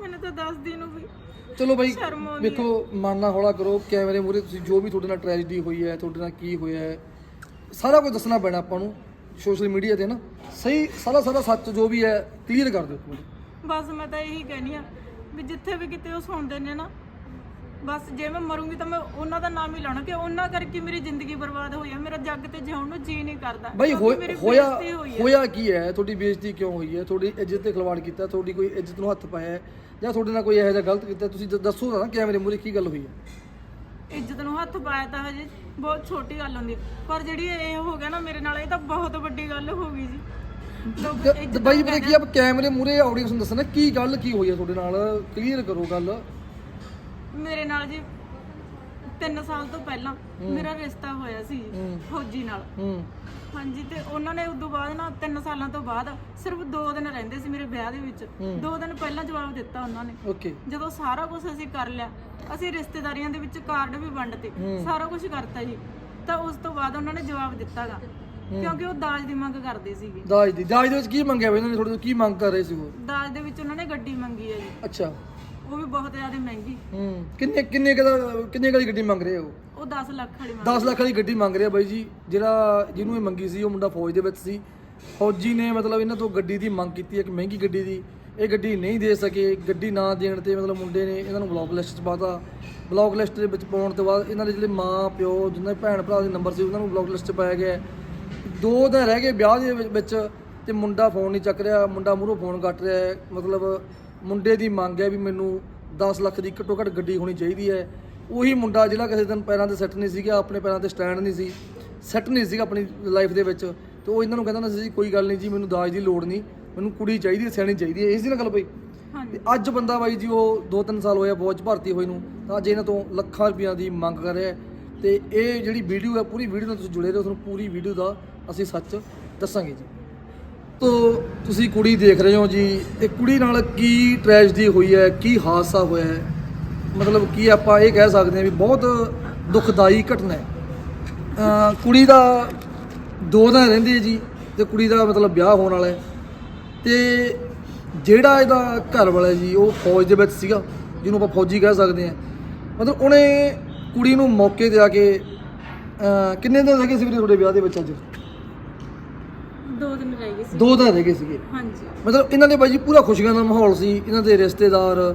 ਮੈਨੂੰ ਤਾਂ ਦੱਸਦੀ ਨੂੰ ਵੀ। ਚਲੋ ਬਾਈ ਸ਼ਰਮ ਆਉਂਦੀ ਵੇਖੋ ਮਨ ਨਾ ਹੌਲਾ ਕਰੋ ਕੈਮਰੇ ਮੂਰੇ ਤੁਸੀਂ ਜੋ ਵੀ ਤੁਹਾਡੇ ਨਾਲ ਟ੍ਰੈਜਡੀ ਹੋਈ ਹੈ ਤੁਹਾਡੇ ਨਾਲ ਕੀ ਹੋਇਆ ਹੈ ਸਾਰਾ ਕੁਝ ਦੱਸਣਾ ਪੈਣਾ ਆਪਾਂ ਨੂੰ ਸੋਸ਼ਲ ਮੀਡੀਆ ਤੇ ਨਾ। ਸਹੀ ਸਾਰਾ ਸਾਰਾ ਸੱਚ ਜੋ ਵੀ ਹੈ ਕਲੀਅਰ ਕਰ ਦਿਓ ਤੁਸੀਂ ਬਸ ਮੈਂ ਤਾਂ ਇਹੀ ਕਹਿਨੀ ਆ ਵੀ ਜਿੱਥੇ ਵੀ ਕਿਤੇ ਉਹ ਸੁਣਦੇ ਨੇ ਨਾ ਬਸ ਜੇ ਮੈਂ ਮਰੂੰਗੀ ਤਾਂ ਮੈਂ ਉਹਨਾਂ ਦਾ ਨਾਮ ਹੀ ਲੈਣਾ ਕਿ ਉਹਨਾਂ ਕਰਕੇ ਮੇਰੀ ਜ਼ਿੰਦਗੀ ਬਰਬਾਦ ਹੋਈ ਆ ਮੇਰਾ ਜੱਗ ਤੇ ਜਿਉਣ ਨੂੰ ਜੀ ਨਹੀਂ ਕਰਦਾ। ਬਾਈ ਹੋਇਆ ਮੇਰੀ ਹੋਇਆ ਕੀ ਹੈ? ਤੁਹਾਡੀ ਬੇਇੱਜ਼ਤੀ ਕਿਉਂ ਹੋਈ ਹੈ? ਤੁਹਾਡੀ ਇੱਜ਼ਤ ਤੇ ਖਿਲਵਾੜ ਕੀਤਾ ਤੁਹਾਡੀ ਕੋਈ ਇੱਜ਼ਤ ਨੂੰ ਹੱਥ ਪਾਇਆ ਹੈ? ਜਾਂ ਤੁਹਾਡੇ ਨਾਲ ਕੋਈ ਇਹੋ ਜਿਹਾ ਗਲਤ ਕੀਤਾ? ਤੁਸੀਂ ਦੱਸੋ ਨਾ ਕੈਮਰੇ ਮੂਰੇ ਕੀ ਗੱਲ ਹੋਈ ਹੈ? ਇੱਜ਼ਤ ਨੂੰ ਹੱਥ ਪਾਇਆ ਤਾਂ ਹਜੇ ਬਹੁਤ ਛੋਟੀ ਗੱਲ ਹੁੰਦੀ। ਪਰ ਜਿਹੜੀ ਇਹ ਹੋ ਗਿਆ ਨਾ ਮੇਰੇ ਨਾਲ ਇਹ ਤਾਂ ਬਹੁਤ ਵੱਡੀ ਗੱਲ ਹੋ ਗਈ ਜੀ। ਬਾਈ ਵੀਰੇ ਕੀ ਆਪ ਕੈਮਰੇ ਮੂਰੇ ਆਡੀਅנס ਨੂੰ ਦੱਸਣਾ ਕੀ ਗੱਲ ਕੀ ਹੋਈ ਹੈ ਤੁਹਾਡੇ ਨਾਲ? ਕਲੀਅਰ ਕਰੋ ਗੱਲ। ਮੇਰੇ ਨਾਲ ਜੀ 3 ਸਾਲ ਤੋਂ ਪਹਿਲਾਂ ਮੇਰਾ ਰਿਸ਼ਤਾ ਹੋਇਆ ਸੀ। ਫੌਜੀ ਨਾਲ। ਹਾਂਜੀ ਤੇ ਉਹਨਾਂ ਨੇ ਉਦੋਂ ਬਾਅਦ ਨਾ 3 ਸਾਲਾਂ ਤੋਂ ਬਾਅਦ ਸਿਰਫ 2 ਦਿਨ ਰਹਿੰਦੇ ਸੀ ਮੇਰੇ ਵਿਆਹ ਦੇ ਵਿੱਚ। 2 ਦਿਨ ਪਹਿਲਾਂ ਜਵਾਬ ਦਿੱਤਾ ਉਹਨਾਂ ਨੇ। ਓਕੇ। ਜਦੋਂ ਸਾਰਾ ਕੁਝ ਅਸੀਂ ਕਰ ਲਿਆ ਅਸੀਂ ਰਿਸ਼ਤੇਦਾਰੀਆਂ ਦੇ ਵਿੱਚ ਕਾਰਡ ਵੀ ਵੰਡਤੇ ਸਾਰਾ ਕੁਝ ਕਰਤਾ ਜੀ। ਤਾਂ ਉਸ ਤੋਂ ਬਾਅਦ ਉਹਨਾਂ ਨੇ ਜਵਾਬ ਦਿੱਤਾਗਾ ਕਿਉਂਕਿ ਉਹ ਦਾਜ ਦੀ ਮੰਗ ਕਰਦੇ ਸੀਗੇ। ਦਾਜ ਦੀ ਦਾਜ ਦੇ ਵਿੱਚ ਕੀ ਮੰਗਿਆ ਬਈ ਇਹਨਾਂ ਨੇ? ਤੁਹਾਡੇ ਤੋਂ ਕੀ ਮੰਗ ਕਰ ਰਹੇ ਸੀ ਉਹ? ਦਾਜ ਦੇ ਵਿੱਚ ਉਹਨਾਂ ਨੇ ਗੱਡੀ ਮੰਗੀ ਹੈ ਜੀ। ਅੱਛਾ। ਉਹ ਵੀ ਬਹੁਤ ਜ਼ਿਆਦਾ ਮਹਿੰਗੀ। ਹੂੰ। ਕਿੰਨੇ ਕਿੰਨੇ ਕੁ ਦਾ ਕਿੰਨੇ ਕੁ ਦੀ ਗੱਡੀ ਮੰਗ ਰਹੇ ਹੋ? ਉਹ 10 ਲੱਖ ਵਾਲੀ ਮੰਗ 10 ਲੱਖ ਦੀ ਗੱਡੀ ਮੰਗ ਰਿਹਾ ਬਾਈ ਜੀ ਜਿਹੜਾ ਜਿਹਨੂੰ ਇਹ ਮੰਗੀ ਸੀ ਉਹ ਮੁੰਡਾ ਫੌਜ ਦੇ ਵਿੱਚ ਸੀ। ਫੌਜੀ ਨੇ ਮਤਲਬ ਇਹਨਾਂ ਤੋਂ ਗੱਡੀ ਦੀ ਮੰਗ ਕੀਤੀ ਹੈ ਕਿ ਮਹਿੰਗੀ ਗੱਡੀ ਦੀ। ਇਹ ਗੱਡੀ ਨਹੀਂ ਦੇ ਸਕੇ ਗੱਡੀ ਨਾ ਦੇਣ ਤੇ ਮਤਲਬ ਮੁੰਡੇ ਨੇ ਇਹਨਾਂ ਨੂੰ ਬਲੌਕ ਲਿਸਟ 'ਚ ਪਾਤਾ ਬਲੌਕ ਲਿਸਟ ਦੇ ਵਿੱਚ ਪਾਉਣ ਤੋਂ ਬਾਅਦ ਇਹਨਾਂ ਦੇ ਜਿਹੜੇ ਮਾਂ ਪਿਓ ਜਿਨ੍ਹਾਂ ਦੇ ਭੈਣ ਭਰਾ ਦੇ ਨੰਬਰ ਸੀ ਉਹਨਾਂ ਨੂੰ ਬਲੌਕ ਲਿਸਟ 'ਚ ਪਾਇਆ ਗਿਆ। ਦੋ ਦਿਨ ਰਹਿ ਗਏ ਵਿਆਹ ਦੇ ਵਿੱਚ- ਤੇ ਮੁੰਡਾ ਫੋਨ ਨਹੀਂ ਚੱਕ ਰਿਹਾ ਮੁੰਡਾ ਮੂਹਰੋਂ ਫੋਨ ਕੱਟ ਰਿਹਾ। ਮਤਲਬ ਮੁੰਡੇ ਦੀ ਮੰਗ ਹੈ ਵੀ ਮੈਨੂੰ 10 ਲੱਖ ਦੀ ਘੱਟੋ ਘੱਟ ਗੱਡੀ ਹੋਣੀ ਚਾਹੀਦੀ ਹੈ। ਉਹੀ ਮੁੰਡਾ ਜਿਹੜਾ ਕਿਸੇ ਦਿਨ ਪੈਰਾਂ ਤੇ ਸੈੱਟ ਨਹੀਂ ਸੀਗਾ ਆਪਣੇ ਪੈਰਾਂ ਤੇ ਸਟੈਂਡ ਨਹੀਂ ਸੀ ਸੈੱਟ ਨਹੀਂ ਸੀਗਾ ਆਪਣੀ ਲਾਈਫ ਦੇ ਵਿੱਚ। ਤੇ ਉਹ ਇਹਨਾਂ ਨੂੰ ਕਹਿੰਦਾ ਹੁੰਦਾ ਸੀ ਕੋਈ ਗੱਲ ਨਹੀਂ ਜੀ ਮੈਨੂੰ ਦਾਜ ਦੀ ਲੋੜ ਨਹੀਂ ਮੈਨੂੰ ਕੁੜੀ ਚਾਹੀਦੀ ਹੈ ਸਿਆਣੀ ਚਾਹੀਦੀ ਹੈ। ਇਸ ਦੀ ਨਾ ਗੱਲ ਪਈ ਹਾਂਜੀ। ਤੇ ਅੱਜ ਬੰਦਾ ਬਾਈ ਜੀ ਉਹ 2-3 ਸਾਲ ਹੋਇਆ 'ਚ ਭਰਤੀ ਹੋਈ ਨੂੰ ਤਾਂ ਅੱਜ ਇਹਨਾਂ ਤੋਂ ਲੱਖਾਂ ਰੁਪਈਆਂ ਦੀ ਮੰਗ ਕਰ ਰਿਹਾ ਤੇ ਇਹ ਜਿਹੜੀ ਵੀਡੀਓ ਹੈ ਪੂਰੀ ਵੀਡੀਓ ਨਾਲ ਤੁਸੀਂ ਜੁੜੇ ਰਹੋ ਤੁਹਾਨੂੰ ਪੂਰੀ ਵੀਡੀਓ ਦਾ ਅਸੀਂ ਸੱਚ ਦੱਸਾਂਗੇ ਜੀ। ਤੁਸੀਂ ਕੁੜੀ ਦੇਖ ਰਹੇ ਹੋ ਜੀ, ਇਹ ਕੁੜੀ ਨਾਲ ਕੀ ਟ੍ਰੈਜਡੀ ਹੋਈ ਹੈ, ਕੀ ਹਾਦਸਾ ਹੋਇਆ ਹੈ? ਮਤਲਬ ਕੀ ਆਪਾਂ ਇਹ ਕਹਿ ਸਕਦੇ ਹਾਂ ਵੀ ਬਹੁਤ ਦੁਖਦਾਈ ਘਟਨਾ ਹੈ। ਕੁੜੀ ਦਾ ਦੋ ਦਿਨ ਰਹਿੰਦੀ ਹੈ ਜੀ ਤੇ ਕੁੜੀ ਦਾ ਮਤਲਬ ਵਿਆਹ ਹੋਣ ਵਾਲਾ ਹੈ। ਤੇ ਜਿਹੜਾ ਇਹਦਾ ਘਰ ਵਾਲਾ ਜੀ, ਉਹ ਫੌਜ ਦੇ ਵਿੱਚ ਸੀਗਾ, ਜਿਹਨੂੰ ਆਪਾਂ ਫੌਜੀ ਕਹਿ ਸਕਦੇ ਹਾਂ। ਮਤਲਬ ਉਹਨੇ ਕੁੜੀ ਨੂੰ ਮੌਕੇ ਤੇ ਆ ਕੇ ਕਿੰਨੇ ਦਿਨ ਰਹਿ ਗਏ ਸੀ ਵੀਰੇ ਤੁਹਾਡੇ ਵਿਆਹ ਦੇ ਵਿੱਚ ਅੱਜ? ਦੋ ਦਿਨ ਰਹਿ ਗਏ ਸੀ। ਦੋ ਦਿਨ ਰਹਿ ਗਏ ਸੀਗੇ? ਹਾਂਜੀ। ਮਤਲਬ ਇਹਨਾਂ ਦੇ ਬਾਈ ਜੀ ਪੂਰਾ ਖੁਸ਼ੀਆਂ ਦਾ ਮਾਹੌਲ ਸੀ। ਇਹਨਾਂ ਦੇ ਰਿਸ਼ਤੇਦਾਰ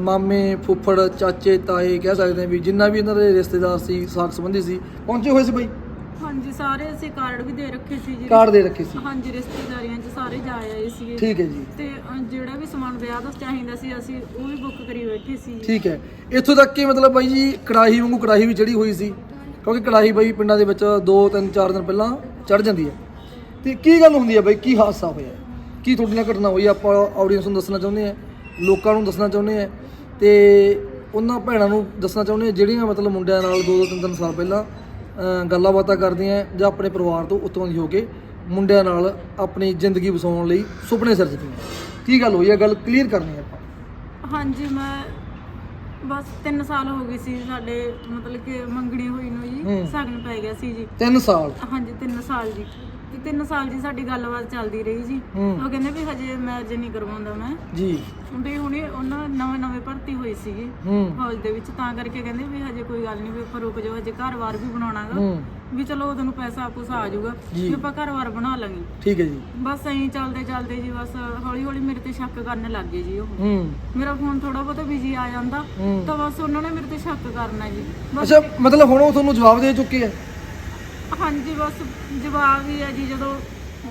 ਮਾਮੇ ਫੁੱਫੜ ਚਾਚੇ ਤਾਏ ਕਹਿ ਸਕਦੇ ਹਾਂ ਵੀ ਜਿੰਨਾ ਵੀ ਇਹਨਾਂ ਦੇ ਰਿਸ਼ਤੇਦਾਰ ਸੀ ਸਾਕ ਸੰਬੰਧੀ ਸੀ ਪਹੁੰਚੇ ਹੋਏ ਸੀ ਬਾਈ ਹਾਂਜੀ ਸਾਰੇ ਅਸੀਂ ਕਾਰਡ ਵੀ ਦੇ ਰੱਖੇ ਸੀ ਜੀ। ਕਾਰਡ ਦੇ ਰੱਖੇ ਸੀ। ਹਾਂਜੀ ਰਿਸ਼ਤੇਦਾਰੀਆਂ 'ਚ ਸਾਰੇ ਜਾ ਆਏ ਸੀਗੇ। ਠੀਕ ਹੈ ਜੀ। ਤੇ ਅ, ਜਿਹੜਾ ਵੀ ਸਮਾਨ ਵਿਆਹ ਦਾ ਚਾਹੀਦਾ ਸੀ ਅਸੀਂ ਉਹ ਵੀ ਬੁੱਕ ਕਰੀ ਬੈਠੇ ਸੀ ਠੀਕ ਹੈ। ਇੱਥੋਂ ਤੱਕ ਕਿ ਮਤਲਬ ਬਾਈ ਜੀ ਕੜਾਹੀ ਵਾਂਗੂ ਕੜਾਹੀ ਵੀ ਚੜੀ ਹੋਈ ਸੀ। ਕਿਉਂਕਿ ਕੜਾਹੀ ਬਾਈ ਪਿੰਡਾਂ ਦੇ ਵਿੱਚ 2 3 4 ਦਿਨ ਪਹਿਲਾਂ ਚੜ ਜਾਂਦੀ ਹੈ। ਤੇ ਕੀ ਗੱਲ ਹੁੰਦੀ ਹੈ ਬਾਈ? ਕੀ ਹਾਦਸਾ ਹੋਇਆ? ਕੀ ਤੁਹਾਡੇ ਨਾਲ ਘਟਨਾ ਹੋਈ? ਆਪਾਂ ਆਡੀਅנס ਨੂੰ ਦੱਸਣਾ ਚਾਹੁੰਦੇ ਆ ਲੋਕਾਂ ਨੂੰ ਦੱਸਣਾ ਚਾਹੁੰਦੇ ਆ ਤੇ ਉਹਨਾਂ ਭੈਣਾਂ ਨੂੰ ਦੱਸਣਾ ਚਾਹੁੰਦੇ ਆ ਜਿਹੜੀਆਂ ਮਤਲਬ ਮੁੰਡਿਆਂ ਨਾਲ 2 2 3 3 ਸਾਲ ਪਹਿਲਾਂ ਗੱਲਾਂ ਬਾਤਾਂ ਕਰਦੀਆਂ ਜਾਂ ਆਪਣੇ ਪਰਿਵਾਰ ਤੋਂ ਉੱਤੋਂ ਦੀ ਹੋ ਕੇ ਮੁੰਡਿਆਂ ਨਾਲ ਆਪਣੀ ਜ਼ਿੰਦਗੀ ਵਸਾਉਣ ਲਈ ਸੁਪਨੇ ਸਿਰਜਦੀਆਂ ਕੀ ਗੱਲ ਹੋਈ ਹੈ ਗੱਲ ਕਲੀਅਰ ਕਰਨੀ ਹੈ ਆਪਾਂ। ਹਾਂਜੀ ਮੈਂ ਬਸ 3 ਸਾਲ ਹੋ ਗਏ ਸੀ ਸਾਡੇ ਮਤਲਬ ਕਿ ਮੰਗਣੀ ਹੋਈ ਨੂੰ ਜੀ। ਸਗਨ ਪੈ ਗਿਆ ਸੀ ਜੀ। 3 ਸਾਲ? ਹਾਂਜੀ 3 ਸਾਲ ਜੀ। ਤੇ 3 ਸਾਲ ਜੀ ਸਾਡੀ ਗੱਲਬਾਤ ਚੱਲਦੀ ਰਹੀ ਜੀ। ਹੂੰ। ਉਹ ਕਹਿੰਦੇ ਵੀ ਹਜੇ ਮੈਰਿਜ ਨਹੀਂ ਕਰਵਾਉਂਦਾ ਮੈਂ। ਜੀ। ਵੀ ਹੁਣੇ ਉਹਨਾਂ ਨਵੇਂ ਨਵੇਂ ਭਰਤੀ ਹੋਈ ਸੀਗੀ ਹੂੰ। ਫੌਜ ਦੇ ਵਿੱਚ ਤਾਂ ਕਰਕੇ ਕਹਿੰਦੇ ਵੀ ਹਜੇ ਕੋਈ ਗੱਲ ਨਹੀਂ ਵੀ ਆਪਾਂ ਰੁਕ ਜਾਓ ਹਜੇ ਘਰ-ਬਾਰ ਵੀ ਬਣਾਉਣਾਗਾ। ਹੂੰ। ਵੀ ਚਲੋ ਉਦੋਂ ਨੂੰ ਪੈਸਾ ਕੁਛ ਆ ਜਾਊਗਾ ਜੀ। ਵੀ ਆਪਾਂ ਘਰ-ਬਾਰ ਬਣਾ ਲਾਂਗੇ। ਠੀਕ ਹੈ ਜੀ। ਬਸ ਐਂ ਚੱਲਦੇ ਚੱਲਦੇ ਜੀ ਬਸ ਹੌਲੀ ਹੌਲੀ ਮੇਰੇ ਤੇ ਸ਼ੱਕ ਕਰਨ ਲੱਗ ਗਏ ਜੀ ਉਹ। ਹੂੰ। ਮੇਰਾ ਫੋਨ ਥੋੜਾ ਬਹੁਤਾ ਬਿਜ਼ੀ ਆ ਜਾਂਦਾ ਹੂੰ। ਤਾਂ ਬਸ ਉਹਨਾਂ ਨੇ ਮੇਰੇ ਤੇ ਸ਼ੱਕ ਕਰਨਾ ਜੀ। ਬਸ ਅੱਛਾ ਮਤਲਬ ਹੁਣ ਉਹ ਤੁਹਾਨੂੰ ਜਵਾਬ ਦੇ ਚੁੱਕੇ ਆ? ਹਾਂਜੀ ਬਸ ਜਵਾਬ ਹੀ ਹੈ ਜੀ ਜਦੋਂ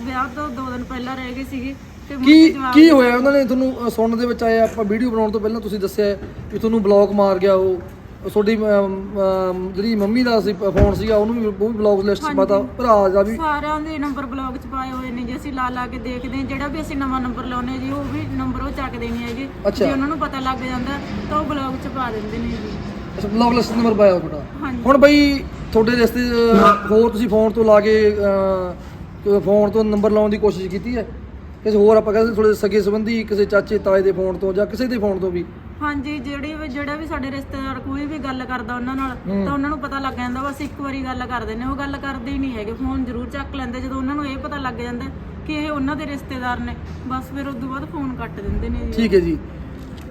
ਵਿਆਹ ਤੋਂ 2 ਦਿਨ ਪਹਿਲਾਂ ਰਹਿ ਗਏ ਸੀਗੇ ਤੇ ਮੁੜ ਕੀ ਕੇ ਜਵਾਬ ਕੀ ਹੋਇਆ? ਉਹਨਾਂ ਨੇ ਤੁਹਾਨੂੰ ਅ, ਸੁਣਨ ਦੇ ਵਿੱਚ ਆਇਆ ਆਪਾਂ ਵੀਡੀਓ ਬਣਾਉਣ ਤੋਂ ਪਹਿਲਾਂ ਤੁਸੀਂ ਦੱਸਿਆ ਹੈ ਕਿ ਤੁਹਾਨੂੰ ਬਲੌਕ ਮਾਰ ਗਿਆ ਉਹ। ਉਹ ਤੁਹਾਡੀ ਅਮ, ਅਮ, ਜਿਹੜੀ ਮੰਮੀ ਦਾ ਸੀ ਫੋਨ ਸੀਗਾ ਉਹਨੂੰ ਵੀ ਉਹ ਵੀ ਬਲੌਕ ਲਿਸਟ 'ਚ ਪਤਾ। ਭਰਾ ਦਾ ਵੀ ਸਾਰਿਆਂ ਦੇ ਨੰਬਰ ਬਲੌਗ ਚ ਪਾਏ ਹੋਏ ਨੇ ਜੀ ਅਸੀਂ ਲਾ ਲਾ ਕੇ ਦੇਖਦੇ ਹਾਂ। ਜਿਹੜਾ ਵੀ ਅਸੀਂ ਨਵਾਂ ਨੰਬਰ ਲਾਉਨੇ ਜੀ ਉਹ ਵੀ ਨੰਬਰ ਉਹ ਚੱਕਦੇ ਨਹੀਂ ਹੈਗੇ। ਅੱਛਾ। ਜੇ ਉਹਨਾਂ ਨੂੰ ਪਤਾ ਲੱਗ ਜਾਂਦਾ ਤਾਂ ਉਹ ਬਲੌਗ ਚ ਪਾ ਦਿੰਦੇ ਨੇ ਜੀ। ਬਲੌਕ ਲਿਸਟ ਨੰਬਰ ਪਾਇਆ ਤੁਹਾਡਾ। ਹਾਂਜੀ। ਹੁਣ ਬਈ ਤੁਹਾਡੇ ਰਿਸ਼ਤੇ ਹੋਰ ਤੁਸੀਂ ਫੋਨ ਤੋਂ ਲਾ ਕੇ ਫੋਨ ਤੋਂ ਨੰਬਰ ਲਾਉਣ ਦੀ ਕੋਸ਼ਿਸ਼ ਕੀਤੀ ਹੈ? ਕਿਸੇ ਹੋਰ ਆਪਾਂ ਕਹਿੰਦੇ ਥੋੜੇ ਸਗੇ ਸੰਬੰਧੀ ਕਿਸੇ ਚਾਚੇ ਤਾਏ ਦੇ ਫੋਨ ਤੋਂ ਜਾਂ ਕਿਸੇ ਦੇ ਫੋਨ ਤੋਂ ਵੀ? ਹਾਂਜੀ ਜਿਹੜੀ ਵੀ ਜਿਹੜਾ ਵੀ ਸਾਡੇ ਰਿਸ਼ਤੇਦਾਰ ਕੋਈ ਵੀ ਗੱਲ ਕਰਦਾ ਉਹਨਾਂ ਨਾਲ ਤਾਂ ਉਹਨਾਂ ਨੂੰ ਪਤਾ ਲੱਗ ਜਾਂਦਾ ਬਸ ਇੱਕ ਵਾਰੀ ਗੱਲ ਕਰਦੇ ਨੇ ਉਹ ਗੱਲ ਕਰਦੇ ਹੀ ਨਹੀਂ ਹੈਗੇ ਫੋਨ ਜ਼ਰੂਰ ਚੱਕ ਲੈਂਦੇ ਜਦੋਂ ਉਹਨਾਂ ਨੂੰ ਇਹ ਪਤਾ ਲੱਗ ਜਾਂਦਾ ਕਿ ਇਹ ਉਹਨਾਂ ਦੇ ਰਿਸ਼ਤੇਦਾਰ ਨੇ ਬਸ ਫਿਰ ਉਸ ਤੋਂ ਬਾਅਦ ਫੋਨ ਕੱਟ ਦਿੰਦੇ ਨੇ ਜੀ। ਠੀਕ ਹੈ ਜੀ।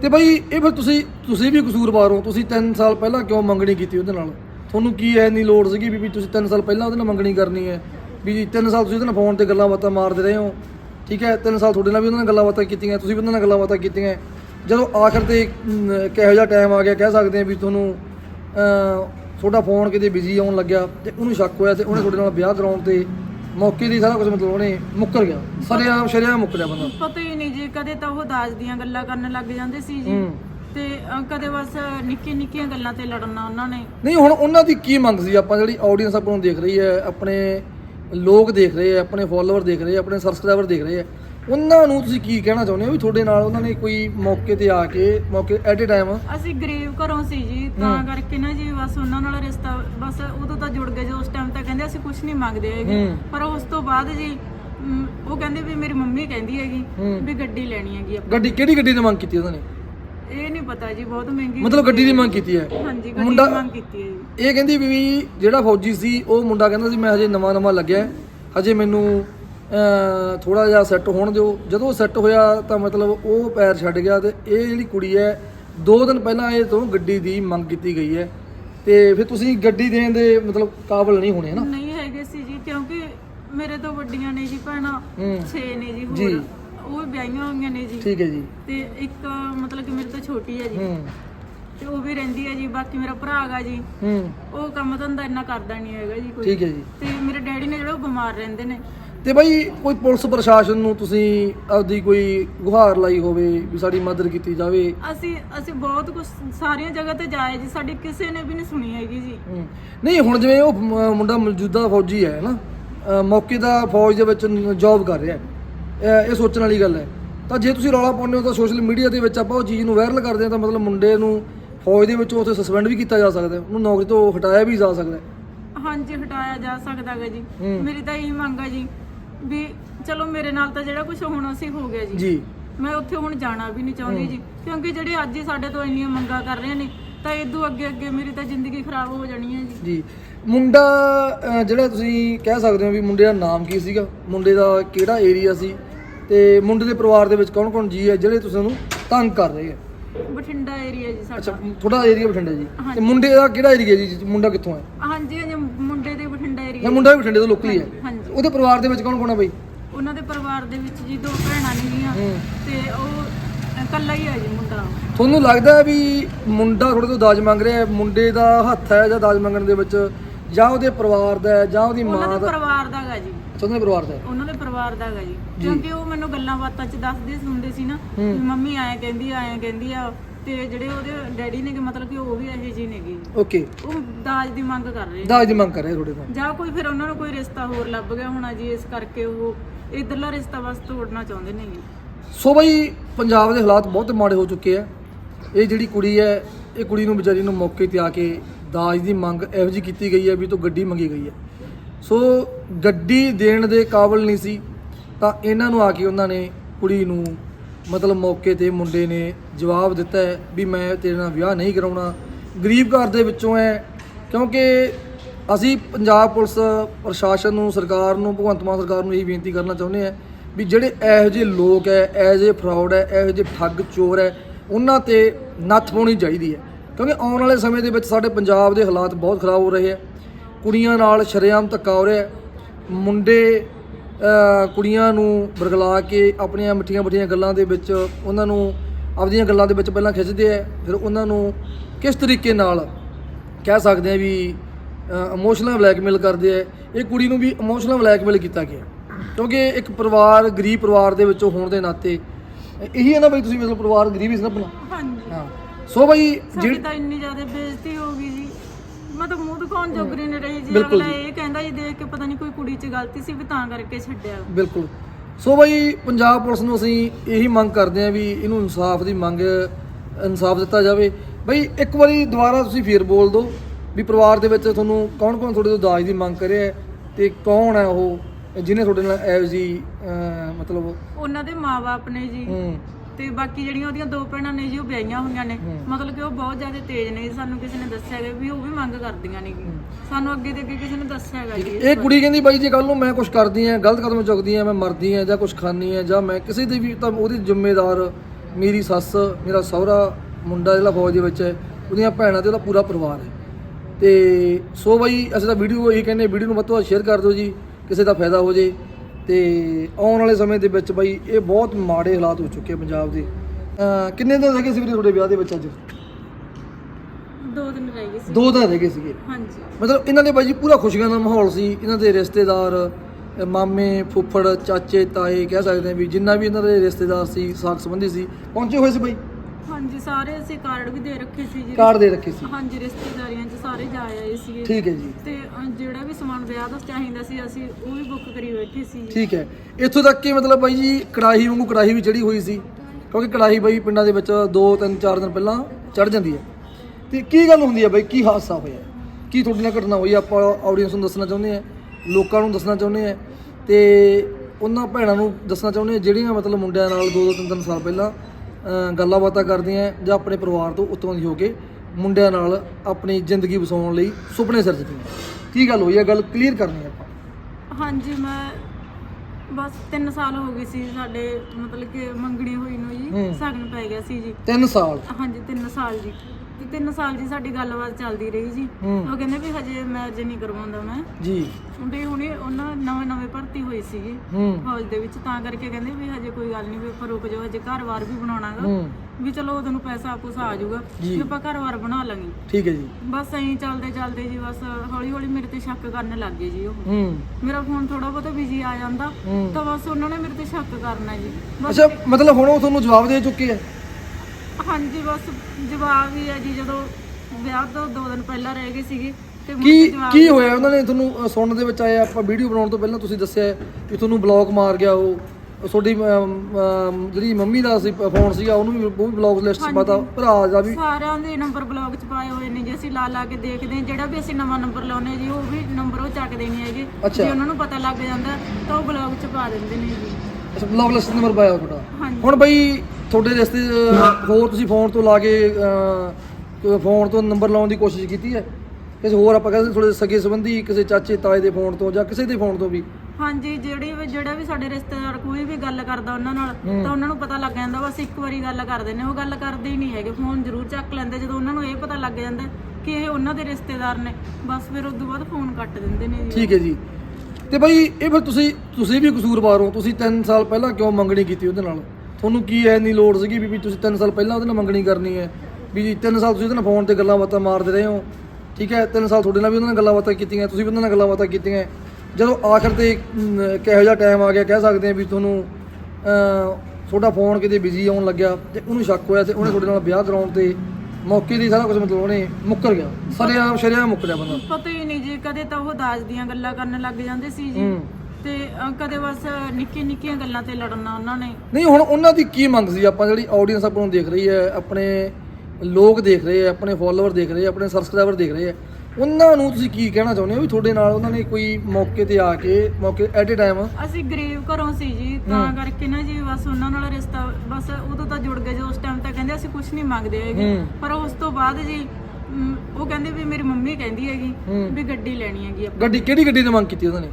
ਤੇ ਬਾਈ ਇਹ ਫਿਰ ਤੁਸੀਂ ਤੁਸੀਂ ਵੀ ਕਸੂਰਵਾਰ ਹੋ ਤੁਸੀਂ 3 ਸਾਲ ਪਹਿਲਾਂ ਕਿਉਂ ਮੰਗਣੀ ਕੀਤੀ ਉਹਦੇ ਨਾਲ? ਤੁਹਾਨੂੰ ਕੀ ਐ ਨਹੀਂ ਲੋੜ ਸੀਗੀ ਵੀ ਤੁਸੀਂ 3 ਸਾਲ ਪਹਿਲਾਂ ਉਹਦੇ ਨਾਲ ਮੰਗਣੀ ਕਰਨੀ ਹੈ? ਵੀ 3 ਸਾਲ ਤੁਸੀਂ ਉਹਦੇ ਨਾਲ ਫੋਨ ਤੇ ਗੱਲਾਂ ਬਾਤਾਂ ਮਾਰਦੇ ਰਹੇ ਹੋ। ਠੀਕ ਹੈ? 3 ਸਾਲ ਤੁਹਾਡੇ ਨਾਲ ਵੀ ਉਹਨਾਂ ਨਾਲ ਗੱਲਾਂ ਬਾਤਾਂ ਕੀਤੀਆਂ ਤੁਸੀਂ ਵੀ ਉਹਨਾਂ ਨਾਲ ਗੱਲਾਂ ਬਾਤਾਂ ਕੀਤੀਆਂ। ਜਦੋਂ ਆਖਰ ਤੇ ਕਿਹੋ ਜਿਹਾ ਟਾਈਮ ਆ ਗਿਆ ਕਹਿ ਸਕਦੇ ਆ ਵੀ ਤੁਹਾਨੂੰ ਤੁਹਾਡਾ ਫੋਨ ਕਿਤੇ ਬਿਜ਼ੀ ਆਉਣ ਲੱਗਿਆ ਤੇ ਉਹਨੂੰ ਸ਼ੱਕ ਹੋਇਆ ਤੇ ਉਹਨੇ ਤੁਹਾਡੇ ਨਾਲ ਵਿਆਹ ਕਰਾਉਣ ਤੇ ਮੌਕੇ ਦੀ ਸਾਰਾ ਕੁਝ ਮਤਲਬ ਉਹਨੇ ਮੁੱਕਰ ਗਿਆ। ਸਰਿਆਮ ਸ਼ਰਿਆਮ ਮੁੱਕ ਗਿਆ ਬੰਦਾ। ਪਤਾ ਹੀ ਨਹੀਂ ਜੀ ਕਦੇ ਤਾਂ ਉਹ ਦਾਜ ਦੀਆਂ ਗੱਲਾਂ ਕਰਨ ਲੱਗ ਜਾਂਦੇ ਸੀ ਜੀ। ਤੇ ਅ, ਕਦੇ ਬਸ ਨਿੱਕੀ ਨਿੱਕੀਆਂ ਗੱਲਾਂ ਤੇ ਲੜਨਾ ਉਹਨਾਂ ਨੇ। ਨਹੀਂ ਹੁਣ ਉਹਨਾਂ ਦੀ ਕੀ ਮੰਗ ਸੀ? ਆਪਾਂ ਜਿਹੜੀ ਆਡੀਅנס ਆਪਾਂ ਨੂੰ ਦੇਖ ਰਹੀ ਹੈ ਆਪਣੇ ਲੋਕ ਦੇਖ ਰਹੇ ਆ ਆਪਣੇ ਫਾਲੋਅਰ ਦੇਖ ਰਹੇ ਆ ਆਪਣੇ ਸਬਸਕ੍ਰਾਈਬਰ ਦੇਖ ਰਹੇ ਆ ਉਹਨਾਂ ਨੂੰ ਤੁਸੀਂ ਕੀ ਕਹਿਣਾ ਚਾਹੁੰਦੇ ਹੋ ਵੀ ਤੁਹਾਡੇ ਨਾਲ ਉਹਨਾਂ ਨੇ ਕੋਈ ਮੌਕੇ ਤੇ ਆ ਕੇ ਮੌਕੇ ਐਟ ਏ ਟਾਈਮ ਅਸੀਂ ਗਰੀਬ ਘਰੋਂ ਸੀ ਜੀ ਤਾਂ ਕਰਕੇ ਨਾ ਜੀ ਬਸ ਉਹਨਾਂ ਨਾਲ ਰਿਸ਼ਤਾ ਬਸ ਉਦੋਂ ਤਾਂ ਜੁੜ ਗਏ ਜੋ ਉਸ ਟਾਈਮ ਤਾਂ ਕਹਿੰਦੇ ਅਸੀਂ ਕੁਝ ਨਹੀਂ ਮੰਗਦੇ ਹੈਗੇ। ਹੂੰ। ਪਰ ਉਸ ਤੋਂ ਬਾਅਦ ਜੀ ਮ, ਉਹ ਕਹਿੰਦੇ ਵੀ ਮੇਰੀ ਮੰਮੀ ਕਹਿੰਦੀ ਹੈਗੀ ਹੂੰ। ਵੀ ਗੱਡੀ ਲੈਣੀ ਹੈਗੀ ਆਪਾਂ ਗੱਡੀ ਕਿਹੜੀ ਗੱਡੀ ਦੀ ਮੰਗ ਕੀਤੀ ਉਹਨਾਂ ਨੇ? ਇਹ ਨਹੀਂ ਪਤਾ ਜੀ ਬਹੁਤ ਮਹਿੰਗੀ ਮਤਲਬ ਗੱਡੀ ਦੀ ਮੰਗ ਕੀਤੀ ਹੈ। ਹਾਂਜੀ ਗੱਡੀ ਮੁੰਡਾ- ਦੀ ਮੰਗ ਕੀਤੀ ਹੈ ਜੀ। ਇਹ ਕਹਿੰਦੀ ਵੀ ਜਿਹੜਾ ਫੌਜੀ ਸੀ ਉਹ ਮੁੰਡਾ ਕਹਿੰਦਾ ਸੀ ਮੈਂ ਹਜੇ ਨਵਾਂ ਨਵਾਂ ਲੱਗਿਆ ਹਜੇ ਮੈਨੂੰ ਥੋੜਾ ਜਿਹਾ ਸੈੱਟ ਹੋਣ ਦਿਓ। ਜਦੋਂ ਸੈੱਟ ਹੋਇਆ ਤਾਂ ਮਤਲਬ ਉਹ ਪੈਰ ਛੱਡ ਗਿਆ ਤੇ ਇਹ ਜਿਹੜੀ ਕੁੜੀ ਹੈ ਦੋ ਦਿਨ ਪਹਿਲਾਂ ਇਹ ਤੋਂ ਗੱਡੀ ਦੀ ਮੰਗ ਕੀਤੀ ਗਈ ਹੈ। ਤੇ ਫਿਰ ਤੁਸੀਂ ਗੱਡੀ ਦੇਣ ਦੇ ਮਤਲਬ ਕਾਬਲ ਨਹੀਂ ਹੋਣੇ ਹਨਾ ਨਹੀਂ ਹੈਗੇ ਸੀ ਜੀ ਕਿਉਂਕਿ ਮੇਰੇ ਤੋਂ ਵੱਡੀਆਂ ਨੇ ਜੀ ਭੈਣਾਂ ਹੂੰ। 6 ਨੇ ਜੀ ਜੀ। ਹੋਰ। ਉਹ ਵਿਆਹੀਆਂ ਹੋਈਆਂ ਨੇ ਜੀ। ਠੀਕ ਹੈ ਜੀ। ਤੇ ਇੱਕ ਮਤਲਬ ਕਿ ਮੇਰੇ ਤੋਂ ਛੋਟੀ ਹੈ ਜੀ। ਹੂੰ। ਤੇ ਉਹ ਵੀ ਰਹਿੰਦੀ ਹੈ ਜੀ ਬਾਕੀ ਮੇਰਾ ਭਰਾ ਹੈਗਾ ਜੀ। ਹੂੰ। ਉਹ ਕੰਮ ਧੰਦਾ ਇੰਨਾ ਕਰਦਾ ਨਹੀਂ ਹੈਗਾ ਜੀ ਕੋਈ। ਠੀਕ ਹੈ ਜੀ। ਤੇ ਮੇਰੇ ਡੈਡੀ ਨੇ ਜਿਹੜੇ ਉਹ ਬਿਮਾਰ ਰਹਿੰਦੇ ਨੇ। ਤੇ ਬਾਈ ਕੋਈ ਪੁਲਿਸ ਪ੍ਰਸ਼ਾਸਨ ਨੂੰ ਤੁਸੀਂ ਆਪਦੀ ਕੋਈ ਗੁਹਾਰ ਲਾਈ ਹੋਵੇ ਵੀ ਸਾਡੀ ਮਦਦ ਕੀਤੀ ਜਾਵੇ? ਅਸੀਂ ਅਸੀਂ ਬਹੁਤ ਕੁਝ ਸਾਰੀਆਂ ਜਗ੍ਹਾ ਤੇ ਜਾਏ ਜੀ। ਸਾਡੀ ਕਿਸੇ ਨੇ ਵੀ ਨਹੀਂ ਸੁਣੀ ਹੈਗੀ ਜੀ। ਨਹੀਂ ਹੁਣ ਜਿਵੇਂ ਉਹ ਮ- ਮੁੰਡਾ ਮੌਜੂਦਾ ਫੌਜੀ ਹੈ ਨਾ ਅ, ਮੌਕੇ ਦਾ ਫੌਜ ਦੇ ਵਿੱਚ ਜੌਬ ਕਰ ਰਿਹਾ ਹੈ। ਇਹ ਸੋਚਣ ਵਾਲੀ ਗੱਲ ਹੈ। ਤਾਂ ਜੇ ਤੁਸੀਂ ਰੌਲਾ ਪਾਉਂਦੇ ਹੋ ਤਾਂ ਸੋਸ਼ਲ ਮੀਡੀਆ ਦੇ ਵਿੱਚ ਆਪਾਂ ਉਹ ਚੀਜ਼ ਨੂੰ ਵਾਇਰਲ ਕਰਦੇ ਹਾਂ ਤਾਂ ਮਤਲਬ ਮੁੰਡੇ ਨੂੰ ਫੌਜ ਦੇ ਵਿੱਚੋਂ ਉੱਥੇ ਸਸਪੈਂਡ ਵੀ ਕੀਤਾ ਜਾ ਸਕਦਾ ਹੈ। ਉਹਨੂੰ ਨੌਕਰੀ ਤੋਂ ਹਟਾਇਆ ਵੀ ਜਾ ਸਕਦਾ ਹੈ। ਹਾਂਜੀ ਹਟਾਇਆ ਜਾ ਸਕਦਾ ਹੈਗਾ ਜੀ। ਹੂੰ। ਮੇਰੀ ਤਾਂ ਇਹੀ ਮੰਗ ਹੈ ਜੀ ਵੀ ਚਲੋ ਮੇਰੇ ਨਾਲ ਤਾਂ ਜਿਹੜਾ ਕੁਝ ਹੋਣਾ ਸੀ ਹੋ ਗਿਆ ਜੀ। ਜੀ। ਮੈਂ ਉੱਥੇ ਹੁਣ ਜਾਣਾ ਵੀ ਨਹੀਂ ਚਾਹੁੰਦੀ ਜੀ। ਕਿਉਂਕਿ ਜਿਹੜੇ ਅੱਜ ਹੀ ਸਾਡੇ ਤੋਂ ਇੰਨੀਆਂ ਮੰਗਾਂ ਕਰ ਰਹੇ ਨੇ ਤਾਂ ਇਦੋਂ ਅੱਗੇ ਅੱਗੇ ਮੇਰੀ ਤਾਂ ਜ਼ਿੰਦਗੀ ਖਰਾਬ ਹੋ ਜਾਣੀ ਹੈ ਜੀ। ਜੀ। ਮੁੰਡਾ ਜਿਹੜਾ ਤੁਸੀਂ ਕਹਿ ਸਕਦੇ ਹੋ ਵੀ ਮੁੰਡੇ ਦਾ ਨਾਮ ਕੀ ਸੀਗਾ? ਮੁੰਡੇ ਦਾ ਕਿਹੜਾ ਏਰੀਆ ਸੀ? ਤੇ ਮੁੰਡੇ ਦੇ ਪਰਿਵਾਰ ਦੇ ਵਿੱਚ ਕੌਣ ਕੌਣ ਜੀ ਹੈ ਜਿਹੜੇ ਤੁਸੀਂ ਉਹਨੂੰ ਤੰਗ ਕਰ ਰਹੇ ਹੈ? ਬਠਿੰਡਾ ਏਰੀਆ ਜੀ ਅੱਛਾ ਸਾਡਾ ਥੋੜਾ ਏਰੀਆ ਬਠਿੰਡੇ ਜੀ। ਤੇ ਮੁੰਡੇ ਦਾ ਕਿਹੜਾ ਏਰੀਆ ਜੀ ਮੁੰਡਾ ਕਿੱਥੋਂ ਹੈ? ਹਾਂਜੀ ਹਾਂਜੀ ਮੁੰਡੇ ਦੇ ਬਠਿੰਡਾ ਏਰੀਆ ਇਹ ਮੁੰਡਾ ਵੀ ਬਠਿੰਡੇ ਤੋਂ ਲੋਕਲ ਹੀ ਹੈ? ਹਾਂਜੀ ਉਹਦੇ ਪਰਿਵਾਰ ਦੇ ਵਿੱਚ ਕੌਣ ਕੌਣ ਹੈ ਬਈ? ਉਹਨਾਂ ਦੇ ਪਰਿਵਾਰ ਦੇ ਵਿੱਚ ਜੀ ਦੋ ਭੈਣਾਂ ਨੇਗੀਆਂ ਹੂੰ। ਤੇ ਉਹ ਇਕੱਲਾ ਹੀ ਹੈ ਜੀ ਮੁੰਡਾ। ਤੁਹਾਨੂੰ ਲੱਗਦਾ ਹੈ ਵੀ ਮੁੰਡਾ ਥੋੜੇ ਤੋਂ ਦਾਜ ਮੰਗ ਰਿਹਾ ਹੈ? ਮੁੰਡੇ ਦਾ ਹੱਥ ਹੈ ਜਾਂ ਦਾਜ ਮੰਗਣ ਦੇ ਵਿੱਚ ਜਾਂ ਉਹਦੇ ਪਰਿਵਾਰ ਦਾ ਹੈ ਜਾਂ ਉਹਦੀ ਉਹਨਾਂ ਮਾਂ ਦੇ ਦਾ ਪਰਿਵਾਰ ਦਾ ਹੈਗਾ ਜੀ। ਅੱਛਾ, ਉਹਦੇ ਪਰਿਵਾਰ ਦਾ ਹੈ। ਉਹਨਾਂ ਦੇ ਪਰਿਵਾਰ ਦਾ ਹੈਗਾ ਜੀ। ਕਿਉਂਕਿ ਉਹ ਮੈਨੂੰ ਗੱਲਾਂ ਬਾਤਾਂ 'ਚ ਦੱਸਦੇ ਸੁਣਦੇ ਸੀ ਨਾ। ਵੀ ਮੰਮੀ ਆਏ ਕਹਿੰਦੀ ਆਏ ਕਹਿੰਦੀ ਆ ਤੇ ਜਿਹੜੇ ਉਹਦੇ ਡੈਡੀ ਨੇ ਕਿ ਮਤਲਬ ਕਿ ਉਹ ਵੀ ਇਹੋ ਜਿਹੇ ਨੇਗੇ। ਓਕੇ। ਉਹ ਦਾਜ ਦੀ ਮੰਗ ਕਰ ਰਹੇ। ਦਾਜ ਦੀ ਮੰਗ ਕਰ ਰਿਹਾ ਤੁਹਾਡੇ ਤੋਂ ਜਾਂ ਕੋਈ ਫਿਰ ਉਹਨਾਂ ਨੂੰ ਕੋਈ ਰਿਸ਼ਤਾ ਹੋਰ ਲੱਭ ਗਿਆ ਹੋਣਾ ਜੀ ਇਸ ਕਰਕੇ ਉਹ ਇਧਰਲਾ ਰਿਸ਼ਤਾ ਬਸ ਤੋੜਨਾ ਚਾਹੁੰਦੇ ਨੇ ਜੀ। ਸੋ ਬਈ ਪੰਜਾਬ ਦੇ ਹਾਲਾਤ ਬਹੁਤ ਮਾੜੇ ਹੋ ਚੁੱਕੇ ਆ। ਇਹ ਜਿਹੜੀ ਕੁੜੀ ਹੈ ਇਹ ਕੁੜੀ ਨੂੰ ਵਿਚਾਰੀ ਨੂੰ ਮੌਕੇ ਤੇ ਆ ਕੇ ਦਾਜ ਦੀ ਮੰਗ ਇਹੋ ਜਿਹੀ ਕੀਤੀ ਗਈ ਹੈ ਵੀ ਤੋਂ ਗੱਡੀ ਮੰਗੀ ਗਈ ਹੈ। ਸੋ ਗੱਡੀ ਦੇਣ ਦੇ ਕਾਬਲ ਨਹੀਂ ਸੀ, ਤਾਂ ਇਹਨਾਂ ਨੂੰ ਆ ਕੇ ਉਹਨਾਂ ਨੇ ਕੁੜੀ ਨੂੰ ਮਤਲਬ ਮੌਕੇ ਤੇ ਮੁੰਡੇ ਨੇ ਜਵਾਬ ਦਿੱਤਾ ਹੈ ਵੀ ਮੈਂ ਤੇਰੇ ਨਾਲ ਵਿਆਹ ਨਹੀਂ ਕਰਾਉਣਾ। ਗਰੀਬ ਘਰ ਦੇ ਵਿੱਚੋਂ ਹੈ, ਕਿਉਂਕਿ ਅਸੀਂ ਪੰਜਾਬ ਪੁਲਿਸ ਪ੍ਰਸ਼ਾਸਨ ਨੂੰ, ਸਰਕਾਰ ਨੂੰ, ਭਗਵੰਤ ਮਾਨ ਸਰਕਾਰ ਨੂੰ ਇਹ ਬੇਨਤੀ ਕਰਨਾ ਚਾਹੁੰਦੇ ਆ ਵੀ ਜਿਹੜੇ ਇਹੋ ਜਿਹੇ ਲੋਕ ਹੈ, ਇਹੋ ਜਿਹੇ ਫਰਾਡ ਹੈ, ਇਹੋ ਜਿਹੇ ਠੱਗ ਚੋਰ ਹੈ, ਉਹਨਾਂ ਤੇ ਨੱਥ ਪਾਉਣੀ ਚਾਹੀਦੀ ਹੈ। ਕਿਉਂਕਿ ਆਉਣ ਵਾਲੇ ਸਮੇਂ ਦੇ ਵਿੱਚ ਸਾਡੇ ਪੰਜਾਬ ਦੇ ਹਾਲਾਤ ਬਹੁਤ ਖਰਾਬ ਹੋ ਰਹੇ ਹੈ ਕੁੜੀਆਂ ਨਾਲ ਸ਼ਰੇਆਮ ਧੱਕਾ ਹੋ ਰਿਹਾ ਮੁੰਡੇ ਕੁੜੀਆਂ ਨੂੰ ਬਰਗਲਾ ਕੇ ਆਪਣੀਆਂ ਮਿੱਠੀਆਂ ਮਿੱਠੀਆਂ ਗੱਲਾਂ ਦੇ ਵਿੱਚ ਉਹਨਾਂ ਨੂੰ ਆਪਦੀਆਂ ਗੱਲਾਂ ਦੇ ਵਿੱਚ ਪਹਿਲਾਂ ਖਿੱਚਦੇ ਆ। ਫਿਰ ਉਹਨਾਂ ਨੂੰ ਕਿਸ ਤਰੀਕੇ ਨਾਲ ਕਹਿ ਸਕਦੇ ਆ ਵੀ ਇਮੋਸ਼ਨਲ ਬਲੈਕਮੇਲ ਕਰਦੇ ਆ। ਇਹ ਕੁੜੀ ਨੂੰ ਵੀ ਇਮੋਸ਼ਨਲ ਬਲੈਕਮੇਲ ਕੀਤਾ ਗਿਆ। ਕਿਉਂਕਿ ਇੱਕ ਪਰਿਵਾਰ ਗਰੀਬ ਪਰਿਵਾਰ ਦੇ ਵਿੱਚੋਂ ਹੋਣ ਦੇ ਨਾਤੇ ਇਹੀ ਹੈ ਨਾ ਬਈ ਤੁਸੀਂ ਮਤਲਬ ਪਰਿਵਾਰ ਗਰੀਬ ਹੀ ਸੀ ਨਾ ਆਪਣਾ? ਹਾਂਜੀ। ਹਾਂ। ਸੋ ਬਈ ਸਾਡੀ ਜਿਹੜੀ ਤਾਂ ਇੰਨੀ ਜ਼ਿਆਦਾ ਬੇਇੱਜ਼ਤੀ ਹੋ ਗਈ ਜੀ। ਮਤਲਬ ਮੂੰਹ ਦਿਖਾਉਣ ਜੋਗਰੀ ਨਹੀਂ ਰਹੀ ਜੀ। ਬਿਲਕੁਲ ਅਗਲਾ ਇਹ ਕਹਿੰਦਾ ਜੀ ਦੇਖ ਕੇ ਪਤਾ ਨਹੀਂ ਕੋਈ ਕੁੜੀ 'ਚ ਗਲਤੀ ਸੀ ਵੀ ਤਾਂ ਕਰਕੇ ਛੱਡਿਆ। ਬਿਲਕੁਲ। ਸੋ ਬਈ ਪੰਜਾਬ ਪੁਲਿਸ ਨੂੰ ਅਸੀਂ ਇਹੀ ਮੰਗ ਕਰਦੇ ਹਾਂ ਵੀ ਇਹਨੂੰ ਇਨਸਾਫ ਦੀ ਮੰਗ ਇਨਸਾਫ ਦਿੱਤਾ ਜਾਵੇ। ਬਈ ਇੱਕ ਵਾਰੀ ਦੁਬਾਰਾ ਤੁਸੀਂ ਫੇਰ ਬੋਲ ਦਿਓ ਵੀ ਪਰਿਵਾਰ ਦੇ ਵਿੱਚ ਤੁਹਾਨੂੰ ਕੌਣ ਕੌਣ ਤੁਹਾਡੇ ਤੋਂ ਦਾਜ ਦੀ ਮੰਗ ਕਰਿਆ ਹੈ ਤੇ ਕੌਣ ਹੈ ਉਹ ਜਿਹਨੇ ਤੁਹਾਡੇ ਨਾਲ ਐਵ ਜੀ ਮਤਲਬ ਉਹਨਾਂ ਦੇ ਮਾਪੇ ਨੇ ਜੀ। ਹੂੰ ਤੇ ਬਾਕੀ ਜਿਹੜੀਆਂ ਉਹਦੀਆਂ ਦੋ ਭੈਣਾਂ ਨੇ ਜੀ ਉਹ ਵਿਆਹੀਆਂ ਹੋਈਆਂ ਨੇ। ਮਤਲਬ ਕਿ ਉਹ ਬਹੁਤ ਜ਼ਿਆਦਾ ਤੇਜ਼ ਨੇ ਜੀ। ਸਾਨੂੰ ਕਿਸੇ ਨੇ ਦੱਸਿਆ ਹੈਗਾ ਵੀ ਉਹ ਵੀ ਮੰਗ ਕਰਦੀਆਂ ਨੇ। ਜੀ। ਸਾਨੂੰ ਅੱਗੇ ਦੇ ਅੱਗੇ ਕਿਸੇ ਨੇ ਦੱਸਿਆ ਹੈਗਾ ਜੀ। ਇਹ ਕੁੜੀ ਕਹਿੰਦੀ ਬਾਈ ਜੇ ਕੱਲ ਨੂੰ ਮੈਂ ਕੁਝ ਕਰਦੀ ਆ ਗਲਤ ਕਦਮ ਚੁੱਕਦੀ ਆ ਮੈਂ ਮਰਦੀ ਆ ਜਾਂ ਕੁਝ ਖਾਂਦੀ ਆ ਜਾਂ ਮੈਂ ਕਿਸੇ ਦੇ ਵੀ ਤਾਂ ਉਹਦੀ ਜ਼ਿੰਮੇਦਾਰ ਮੇਰੀ ਸੱਸ ਮੇਰਾ ਸਹੁਰਾ ਮੁੰਡਾ ਜਿਹੜਾ ਫੌਜ ਦੇ ਵਿੱਚ ਹੈ ਉਹਦੀਆਂ ਭੈਣਾਂ ਤੇ ਉਹਦਾ ਪੂਰਾ ਪਰਿਵਾਰ ਹੈ। ਤੇ ਸੋ ਬਾਈ ਅਸੀਂ ਤਾਂ ਵੀਡੀਓ ਇਹ ਕਹਿੰਦੇ ਵੀਡੀਓ ਨੂੰ ਵੱਧ ਤੋਂ ਵੱਧ ਸ਼ੇਅਰ ਕਰ ਦਿਓ ਜੀ ਕਿਸੇ ਦਾ ਫਾਇਦਾ ਹੋ ਜੇ। ਤੇ ਆਉਣ ਵਾਲੇ ਸਮੇਂ ਦੇ ਵਿੱਚ ਬਾਈ ਇਹ ਬਹੁਤ ਮਾੜੇ ਹਾਲਾਤ ਹੋ ਚੁੱਕੇ ਪੰਜਾਬ ਦੇ। ਕਿੰਨੇ ਦਿਨ ਰਹਿ ਗਏ ਸੀ ਵੀਰੇ ਤੁਹਾਡੇ ਵਿਆਹ ਦੇ ਵਿੱਚ ਅੱਜ? ਦੋ ਦਿਨ ਰਹਿ ਗਏ ਸੀ। ਦੋ ਦਿਨ ਰਹਿ ਗਏ ਸੀਗੇ? ਹਾਂਜੀ। ਮਤਲਬ ਇਹਨਾਂ ਦੇ ਬਾਈ ਜੀ ਪੂਰਾ ਖੁਸ਼ੀਆਂ ਦਾ ਮਾਹੌਲ ਸੀ ਇਹਨਾਂ ਦੇ ਰਿਸ਼ਤੇਦਾਰ ਮਾਮੇ ਫੁੱਫੜ ਚਾਚੇ ਤਾਏ ਕਹਿ ਸਕਦੇ ਆ ਵੀ ਜਿੰਨਾ ਵੀ ਇਹਨਾਂ ਦੇ ਰਿਸ਼ਤੇਦਾਰ ਸੀ ਸਾਕ ਸੰਬੰਧੀ ਸੀ ਪਹੁੰਚੇ ਹੋਏ ਸੀ ਬਾਈ? ਹਾਂਜੀ ਸਾਰੇ ਅਸੀਂ ਕਾਰਡ ਵੀ ਦੇ ਰੱਖੇ ਸੀ ਜੀ। ਕਾਰਡ ਦੇ ਰੱਖੇ ਸੀ? ਹਾਂਜੀ ਰਿਸ਼ਤੇਦਾਰੀਆਂ 'ਚ ਸਾਰੇ ਜਾ ਆਏ ਸੀਗੇ। ਠੀਕ ਹੈ ਜੀ। ਤੇ ਅ, ਜਿਹੜਾ ਵੀ ਸਮਾਨ ਵਿਆਹ ਦਾ ਚਾਹੀਦਾ ਸੀ ਅਸੀਂ ਉਹ ਵੀ ਬੁੱਕ ਕਰੀ ਬੈਠੇ ਸੀ ਜੀ। ਠੀਕ ਹੈ। ਇੱਥੋਂ ਤੱਕ ਕਿ ਮਤਲਬ ਬਾਈ ਜੀ ਕੜਾਹੀ ਵਾਂਗੂ ਕੜਾਹੀ ਵੀ ਚੜੀ ਹੋਈ ਸੀ। ਕਿਉਂਕਿ ਕੜਾਹੀ ਬਾਈ ਪਿੰਡਾਂ ਦੇ ਵਿੱਚ 2 3 4 ਦਿਨ ਪਹਿਲਾਂ ਚੜ ਜਾਂਦੀ ਹੈ। ਤੇ ਕੀ ਗੱਲ ਹੁੰਦੀ ਹੈ ਬਾਈ? ਕੀ ਹਾਦਸਾ ਹੋਇਆ? ਕੀ ਤੁਹਾਡੇ ਨਾਲ ਘਟਨਾ ਹੋਈ? ਆਪਾਂ ਆਡੀਅנס ਨੂੰ ਦੱਸਣਾ ਚਾਹੁੰਦੇ ਆ ਲੋਕਾਂ ਨੂੰ ਦੱਸਣਾ ਚਾਹੁੰਦੇ ਆ ਤੇ ਉਹਨਾਂ ਭੈਣਾਂ ਨੂੰ ਦੱਸਣਾ ਚਾਹੁੰਦੇ ਆ ਜਿਹੜੀਆਂ ਮਤਲਬ ਮੁੰਡਿਆਂ ਨਾਲ 2 2 3 3 ਸਾਲ ਪਹਿਲਾਂ ਗੱਲਾਂ ਬਾਤਾਂ ਕਰਦੀਆਂ ਜਾਂ ਆਪਣੇ ਪਰਿਵਾਰ ਤੋਂ ਉੱਤੋਂ ਦੀ ਹੋ ਕੇ ਮੁੰਡਿਆਂ ਨਾਲ ਆਪਣੀ ਜ਼ਿੰਦਗੀ ਵਸਾਉਣ ਲਈ ਸੁਪਨੇ ਸਿਰਜਦੀਆਂ ਕੀ ਗੱਲ ਹੋਈ? ਹੈ ਗੱਲ ਕਲੀਅਰ ਕਰਨੀ ਹੈ ਆਪਾਂ। ਹਾਂਜੀ ਮੈਂ ਬਸ 3 ਸਾਲ ਹੋ ਗਏ ਸੀ ਸਾਡੇ ਮਤਲਬ ਕਿ ਮੰਗਣੀ ਹੋਈ ਨੂੰ ਜੀ ਹੂੰ। ਸਗਨ ਪੈ ਗਿਆ ਸੀ ਜੀ। 3 ਸਾਲ? ਹਾਂਜੀ 3 ਸਾਲ ਜੀ। ਤੇ 3 ਸਾਲ ਜੀ ਸਾਡੀ ਗੱਲਬਾਤ ਚੱਲਦੀ ਰਹੀ ਜੀ। ਹੂੰ। ਉਹ ਕਹਿੰਦੇ ਵੀ ਹਜੇ ਮੈਂ ਅਜੇ ਨਹੀਂ ਕਰਵਾਉਂਦਾ ਮੈਂ। ਜੀ। ਵੀ ਹੁਣੇ ਉਹਨਾਂ ਨਵੇਂ ਨਵੇਂ ਭਰਤੀ ਹੋਈ ਸੀਗੀ ਹੂੰ। ਫੌਜ ਦੇ ਵਿੱਚ ਤਾਂ ਕਰਕੇ ਕਹਿੰਦੇ ਵੀ ਹਜੇ ਕੋਈ ਗੱਲ ਨਹੀਂ ਵੀ ਆਪਾਂ ਰੁਕ ਜਾਓ ਹਜੇ ਘਰ-ਬਾਰ ਵੀ ਬਣਾਉਣਾਗਾ। ਹੂੰ। ਵੀ ਚਲੋ ਉਦੋਂ ਨੂੰ ਪੈਸਾ ਕੁਛ ਆ ਜਾਊਗਾ ਜੀ। ਵੀ ਆਪਾਂ ਘਰ-ਬਾਰ ਬਣਾ ਲਾਂਗੇ। ਠੀਕ ਹੈ ਜੀ। ਬਸ ਐਂ ਚੱਲਦੇ ਚੱਲਦੇ ਜੀ ਬਸ ਹੌਲੀ ਹੌਲੀ ਮੇਰੇ ਤੇ ਸ਼ੱਕ ਕਰਨ ਲੱਗ ਗਏ ਜੀ ਉਹ। ਹੂੰ। ਮੇਰਾ ਫੋਨ ਥੋੜਾ ਬਹੁਤਾ ਬਿਜ਼ੀ ਆ ਜਾਂਦਾ ਹੂੰ। ਤਾਂ ਬਸ ਉਹਨਾਂ ਨੇ ਮੇਰੇ ਤੇ ਸ਼ੱਕ ਕਰਨਾ ਜੀ। ਬਸ ਅੱਛਾ ਮਤਲਬ ਹੁਣ ਉਹ ਤੁਹਾਨੂੰ ਜਵਾਬ ਦੇ ਚੁੱਕੇ ਹੈ ਹਾਂਜੀ ਬਸ ਜਵਾਬ ਹੀ ਹੈ ਜੀ ਜਦੋਂ ਵਿਆਹ ਤੋਂ 2 ਦਿਨ ਪਹਿਲਾਂ ਰਹਿ ਗਏ ਸੀਗੇ ਤੇ ਮੁੜ ਕੀ ਕੇ ਜਵਾਬ ਕੀ ਹੋਇਆ ਉਹਨਾਂ ਨੇ ਤੁਹਾਨੂੰ ਅ, ਸੁਣਨ ਦੇ ਵਿੱਚ ਆਇਆ? ਆਪਾਂ ਵੀਡੀਓ ਬਣਾਉਣ ਤੋਂ ਪਹਿਲਾਂ ਤੁਸੀਂ ਦੱਸਿਆ ਹੈ ਕਿ ਤੁਹਾਨੂੰ ਬਲੌਕ ਮਾਰ ਗਿਆ ਉਹ। ਉਹ ਤੁਹਾਡੀ ਅਮ, ਅਮ, ਜਿਹੜੀ ਮੰਮੀ ਦਾ ਸੀ ਫੋਨ ਸੀਗਾ ਉਹਨੂੰ ਵੀ ਉਹ ਵੀ ਬਲੌਕ ਲਿਸਟ 'ਚ ਪਤਾ। ਭਰਾ ਦਾ ਵੀ। ਸਾਰਿਆਂ ਦੇ ਨੰਬਰ ਬਲੌਗ 'ਚ ਪਾਏ ਹੋਏ ਨੇ ਜੀ। ਅਸੀਂ ਲਾ ਲਾ ਕੇ ਦੇਖਦੇ ਹਾਂ। ਜਿਹੜਾ ਵੀ ਅਸੀਂ ਨਵਾਂ ਨੰਬਰ ਲਾਉਨੇ ਜੀ ਉਹ ਵੀ ਨੰਬਰ ਉਹ ਚੱਕਦੇ ਨਹੀਂ ਹੈਗੇ। ਅੱਛਾ। ਜੇ ਉਹਨਾਂ ਨੂੰ ਪਤਾ ਲੱਗ ਜਾਂਦਾ ਤਾਂ ਉਹ ਬਲੌਗ 'ਚ ਪਾ ਦਿੰਦੇ ਨੇ ਜੀ। ਬਲੌਕ ਲਿਸਟ ਨੰਬਰ ਪਾਇਆ ਤੁਹਾਡਾ। ਹਾਂਜੀ। ਹੁਣ ਬਈ ਤੁਹਾਡੇ ਰਿਸ਼ਤੇ ਹੋਰ ਤੁਸੀਂ ਫੋਨ ਤੋਂ ਲਾ ਕੇ ਫੋਨ ਤੋਂ ਨੰਬਰ ਲਾਉਣ ਦੀ ਕੋਸ਼ਿਸ਼ ਕੀਤੀ ਹੈ? ਕਿਸੇ ਹੋਰ ਆਪਾਂ ਕਹਿੰਦੇ ਥੋੜੇ ਸਗੇ ਸੰਬੰਧੀ ਕਿਸੇ ਚਾਚੇ ਤਾਏ ਦੇ ਫੋਨ ਤੋਂ ਜਾਂ ਕਿਸੇ ਦੇ ਫੋਨ ਤੋਂ ਵੀ? ਹਾਂਜੀ ਜਿਹੜੀ ਵੀ ਜਿਹੜਾ ਵੀ ਸਾਡੇ ਰਿਸ਼ਤੇਦਾਰ ਕੋਈ ਵੀ ਗੱਲ ਕਰਦਾ ਉਹਨਾਂ ਨਾਲ ਤਾਂ ਉਹਨਾਂ ਨੂੰ ਪਤਾ ਲੱਗ ਜਾਂਦਾ ਬਸ ਇੱਕ ਵਾਰੀ ਗੱਲ ਕਰਦੇ ਨੇ ਉਹ ਗੱਲ ਕਰਦੇ ਹੀ ਨਹੀਂ ਹੈਗੇ ਫੋਨ ਜ਼ਰੂਰ ਚੱਕ ਲੈਂਦੇ ਜਦੋਂ ਉਹਨਾਂ ਨੂੰ ਇਹ ਪਤਾ ਲੱਗ ਜਾਂਦਾ ਕਿ ਇਹ ਉਹਨਾਂ ਦੇ ਰਿਸ਼ਤੇਦਾਰ ਨੇ ਬਸ ਫਿਰ ਉਸ ਤੋਂ ਬਾਅਦ ਫੋਨ ਕੱਟ ਦਿੰਦੇ ਨੇ ਜੀ। ਠੀਕ ਹੈ ਜੀ। ਤੇ ਬਈ ਇਹ ਫਿਰ ਤੁਸੀਂ ਤੁਸੀਂ ਵੀ ਕਸੂਰਵਾਰ ਹੋ ਤੁਸੀਂ 3 ਸਾਲ ਪਹਿਲਾਂ ਕਿਉਂ ਮੰਗਣੀ ਕੀਤੀ ਉਹਦੇ ਨਾਲ? ਤੁਹਾਨੂੰ ਕੀ ਐ ਨਹੀਂ ਲੋੜ ਸੀਗੀ ਵੀ ਤੁਸੀਂ 3 ਸਾਲ ਪਹਿਲਾਂ ਉਹਦੇ ਨਾਲ ਮੰਗਣੀ ਕਰਨੀ ਹੈ ਵੀ 3 ਸਾਲ ਤੁਸੀਂ ਉਹਦੇ ਨਾਲ ਫੋਨ ਤੇ ਗੱਲਾਂ ਬਾਤਾਂ ਮਾਰਦੇ ਰਹੇ ਹੋ। ਠੀਕ ਹੈ 3 ਸਾਲ ਤੁਹਾਡੇ ਨਾਲ ਵੀ ਉਹਨਾਂ ਨਾਲ ਗੱਲਾਂ ਬਾਤਾਂ ਕੀਤੀਆਂ ਤੁਸੀਂ ਵੀ ਉਹਨਾਂ ਨਾਲ ਗੱਲਾਂ ਬਾਤਾਂ ਕੀਤੀਆਂ। ਜਦੋਂ ਆਖਰ ਤੇ ਕਿਹੋ ਜਿਹਾ ਟਾਈਮ ਆ ਗਿਆ ਕਹਿ ਸਕਦੇ ਆ ਵੀ ਤੁਹਾਨੂੰ ਤੁਹਾਡਾ ਫੋਨ ਕਿਤੇ ਬਿਜ਼ੀ ਆਉਣ ਲੱਗਿਆ ਤੇ ਉਹਨੂੰ ਸ਼ੱਕ ਹੋਇਆ ਤੇ ਉਹਨੇ ਤੁਹਾਡੇ ਨਾਲ ਵਿਆਹ ਕਰਾਉਣ ਤੇ ਮੌਕੇ ਦੀ ਸਾਰਾ ਕੁਝ ਮਤਲਬ ਉਹਨੇ ਮੁੱਕਰ ਗਿਆ। ਸਰਿਆਮ ਸ਼ਰਿਆਮ ਮੁੱਕਰਿਆ ਬੰਦਾ। ਪਤਾ ਹੀ ਨਹੀਂ ਜੀ ਕਦੇ ਤਾਂ ਉਹ ਦਾਜ ਦੀਆਂ ਗੱਲਾਂ ਕਰਨ ਲੱਗ ਜਾਂਦੇ ਸੀ ਜੀ। ਤੇ ਅ, ਕਦੇ ਬਸ ਨਿੱਕੀ ਨਿੱਕੀਆਂ ਗੱਲਾਂ ਤੇ ਲੜਨਾ ਉਹਨਾਂ ਨੇ। ਨਹੀਂ ਹੁਣ ਉਹਨਾਂ ਦੀ ਕੀ ਮੰਗ ਸੀ? ਆਪਾਂ ਜਿਹੜੀ ਆਡੀਅנס ਆਪਾਂ ਨੂੰ ਦੇਖ ਰਹੀ ਹੈ ਆਪਣੇ ਲੋਕ ਦੇਖ ਰਹੇ ਆ ਆਪਣੇ ਫਾਲੋਅਰ ਦੇਖ ਰਹੇ ਆ ਆਪਣੇ ਸਬਸਕ੍ਰਾਈਬਰ ਦੇਖ ਰਹੇ ਆ ਉਹਨਾਂ ਨੂੰ ਤੁਸੀਂ ਕੀ ਕਹਿਣਾ ਚਾਹੁੰਦੇ ਹੋ ਵੀ ਤੁਹਾਡੇ ਨਾਲ ਉਹਨਾਂ ਨੇ ਕੋਈ ਮੌਕੇ ਤੇ ਆ ਕੇ ਮੌਕੇ ਐਟ ਏ ਟਾਈਮ ਅਸੀਂ ਗਰੀਬ ਘਰੋਂ ਸੀ ਜੀ ਤਾਂ ਕਰਕੇ ਨਾ ਜੀ ਬਸ ਉਹਨਾਂ ਨਾਲ ਰਿਸ਼ਤਾ ਬਸ ਉਦੋਂ ਤਾਂ ਜੁੜ ਗਏ ਜੀ ਉਸ ਟਾਈਮ ਤਾਂ ਕਹਿੰਦੇ ਅਸੀਂ ਕੁਝ ਨਹੀਂ ਮੰਗਦੇ ਹੈਗੇ। ਹੂੰ। ਪਰ ਉਸ ਤੋਂ ਬਾਅਦ ਜੀ ਮ, ਉਹ ਕਹਿੰਦੇ ਵੀ ਮੇਰੀ ਮੰਮੀ ਕਹਿੰਦੀ ਹੈਗੀ ਹੂੰ। ਵੀ ਗੱਡੀ ਲੈਣੀ ਹੈਗੀ ਆਪਾਂ ਗੱਡੀ ਕਿਹੜੀ ਗੱਡੀ ਦੀ ਮੰਗ ਕੀਤੀ ਉਹਨਾਂ ਨੇ?